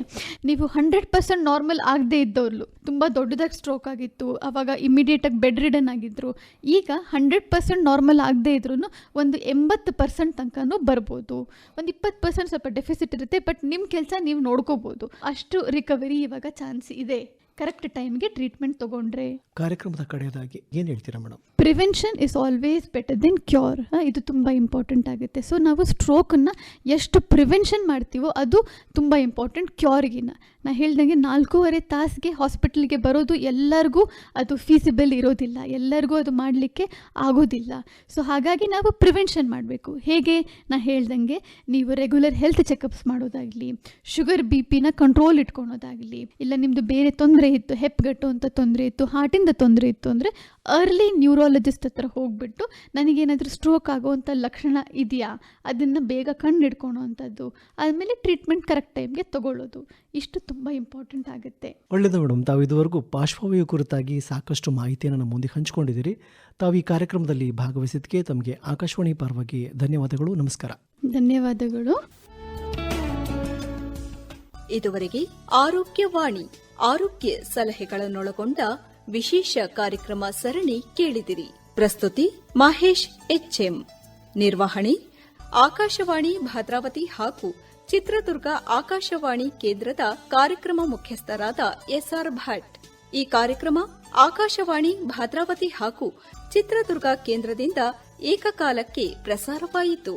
Speaker 3: ನೀವು ಹಂಡ್ರೆಡ್ ಪರ್ಸೆಂಟ್ ನಾರ್ಮಲ್ ಆಗದೇ ಇದ್ದವ್ರು, ತುಂಬ ದೊಡ್ಡದಾಗಿ ಸ್ಟ್ರೋಕ್ ಆಗಿತ್ತು ಆವಾಗ ಇಮಿಡಿಯೇಟಾಗಿ ಬೆಡ್ ರಿಡನ್ ಆಗಿದ್ರು, ಈಗ ಹಂಡ್ರೆಡ್ ಪರ್ಸೆಂಟ್ ನಾರ್ಮಲ್ ಆಗದೇ ಇದ್ರೂ ಒಂದು ಎಂಬತ್ತು ಪರ್ಸೆಂಟ್ ತನಕನೂ ಬರ್ಬೋದು. ಒಂದು ಇಪ್ಪತ್ತು ಪರ್ಸೆಂಟ್ ಸ್ವಲ್ಪ ಡೆಫಿಸಿಟ್ ಇರುತ್ತೆ ಬಟ್ ನಿಮ್ಮ ಕೆಲಸ ನೀವು ನೋಡ್ಕೋಬೋದು. ಅಷ್ಟು ರಿಕವರಿ ಇವಾಗ ಚಾನ್ಸ್ ಇದೆ. ಕರೆಕ್ಟ್ ಟೈಮ್ಗೆ ಟ್ರೀಟ್ಮೆಂಟ್ ತಗೊಂಡ್ರೆ.
Speaker 2: ಕಾರ್ಯಕ್ರಮದ ಕಡೆಯದಾಗಿ ಏನು ಹೇಳ್ತೀರಾ madam
Speaker 3: prevention is always better than cure ಇದು ತುಂಬ ಇಂಪಾರ್ಟೆಂಟ್ ಆಗುತ್ತೆ. ಸೊ ನಾವು ಸ್ಟ್ರೋಕನ್ನು ಎಷ್ಟು ಪ್ರಿವೆನ್ಷನ್ ಮಾಡ್ತೀವೋ ಅದು ತುಂಬ ಇಂಪಾರ್ಟೆಂಟ್ ಕ್ಯೂರ್ಗಿನ ನಾ ಹೇಳ್ದಂಗೆ ನಾಲ್ಕೂವರೆ ತಾಸಿಗೆ ಹಾಸ್ಪಿಟಲ್ಗೆ ಬರೋದು ಎಲ್ಲರಿಗೂ ಅದು ಫೀಸಿಬಲ್ ಇರೋದಿಲ್ಲ. ಎಲ್ಲರಿಗೂ ಅದು ಮಾಡಲಿಕ್ಕೆ ಆಗೋದಿಲ್ಲ. ಸೊ ಹಾಗಾಗಿ ನಾವು ಪ್ರಿವೆನ್ಷನ್ ಮಾಡಬೇಕು. ಹೇಗೆ? ನಾ ಹೇಳ್ದಂಗೆ ನೀವು ರೆಗ್ಯುಲರ್ ಹೆಲ್ತ್ ಚೆಕಪ್ಸ್ ಮಾಡೋದಾಗಲಿ ಶುಗರ್ ಬಿ ಪಿನ ಕಂಟ್ರೋಲ್ ಇಟ್ಕೊಳೋದಾಗಲಿ, ಇಲ್ಲ ನಿಮ್ಮದು ಬೇರೆ ತೊಂದರೆ ಇತ್ತು ಹೆಪ್ಗಟ್ಟು ಅಂತ ತೊಂದರೆ ಇತ್ತು ಹಾರ್ಟಿಂದ ತೊಂದರೆ ಇತ್ತು ಅಂದರೆ ಅರ್ಲಿ ನ್ಯೂರಾಲಜಿಸ್ಟ್ ಹತ್ರ ಹೋಗ್ಬಿಟ್ಟು ನನಗೇನಾದರೂ ಸ್ಟ್ರೋಕ್ ಆಗುವಂಥ ಲಕ್ಷಣ ಇದೆಯಾ? ಅದನ್ನು ಬೇಗ ಕಂಡು ಹಿಡ್ಕೊಳೋ ಅಂಥದ್ದು ಆದಮೇಲೆ ಟ್ರೀಟ್ಮೆಂಟ್ ಕರೆಕ್ಟ್ ಟೈಮ್ಗೆ ತಗೊಳ್ಳೋದು. ಇಷ್ಟು ತುಂಬ ಇಂಪಾರ್ಟೆಂಟ್ ಆಗುತ್ತೆ.
Speaker 2: ಒಳ್ಳೆಯದು ಮೇಡಮ್ ತಾವು ಇದುವರೆಗೂ ಪಾರ್ಶ್ವವಾಯು ಕುರಿತಾಗಿ ಸಾಕಷ್ಟು ಮಾಹಿತಿಯನ್ನು ನಮ್ಮ ಮುಂದೆ ಹಂಚಿಕೊಂಡಿದ್ದೀರಿ. ತಾವು ಈ ಕಾರ್ಯಕ್ರಮದಲ್ಲಿ ಭಾಗವಹಿಸಿದ್ದಕ್ಕೆ ತಮಗೆ ಆಕಾಶವಾಣಿ ಪರವಾಗಿ ಧನ್ಯವಾದಗಳು. ನಮಸ್ಕಾರ.
Speaker 3: ಧನ್ಯವಾದಗಳು.
Speaker 1: ಇದುವರೆಗೆ ಆರೋಗ್ಯವಾಣಿ ಆರೋಗ್ಯ ಸಲಹೆಗಳನ್ನೊಳಗೊಂಡ ವಿಶೇಷ ಕಾರ್ಯಕ್ರಮ ಸರಣಿ ಕೇಳಿದಿರಿ. ಪ್ರಸ್ತುತಿ ಮಹೇಶ್ ಎಚ್ಎಂ. ನಿರ್ವಹಣೆ ಆಕಾಶವಾಣಿ ಭದ್ರಾವತಿ ಹಾಗೂ ಚಿತ್ರದುರ್ಗ ಆಕಾಶವಾಣಿ ಕೇಂದ್ರದ ಕಾರ್ಯಕ್ರಮ ಮುಖ್ಯಸ್ಥರಾದ ಎಸ್ಆರ್ ಭಟ್. ಈ ಕಾರ್ಯಕ್ರಮ ಆಕಾಶವಾಣಿ ಭದ್ರಾವತಿ ಹಾಗೂ ಚಿತ್ರದುರ್ಗ ಕೇಂದ್ರದಿಂದ ಏಕಕಾಲಕ್ಕೆ ಪ್ರಸಾರವಾಯಿತು.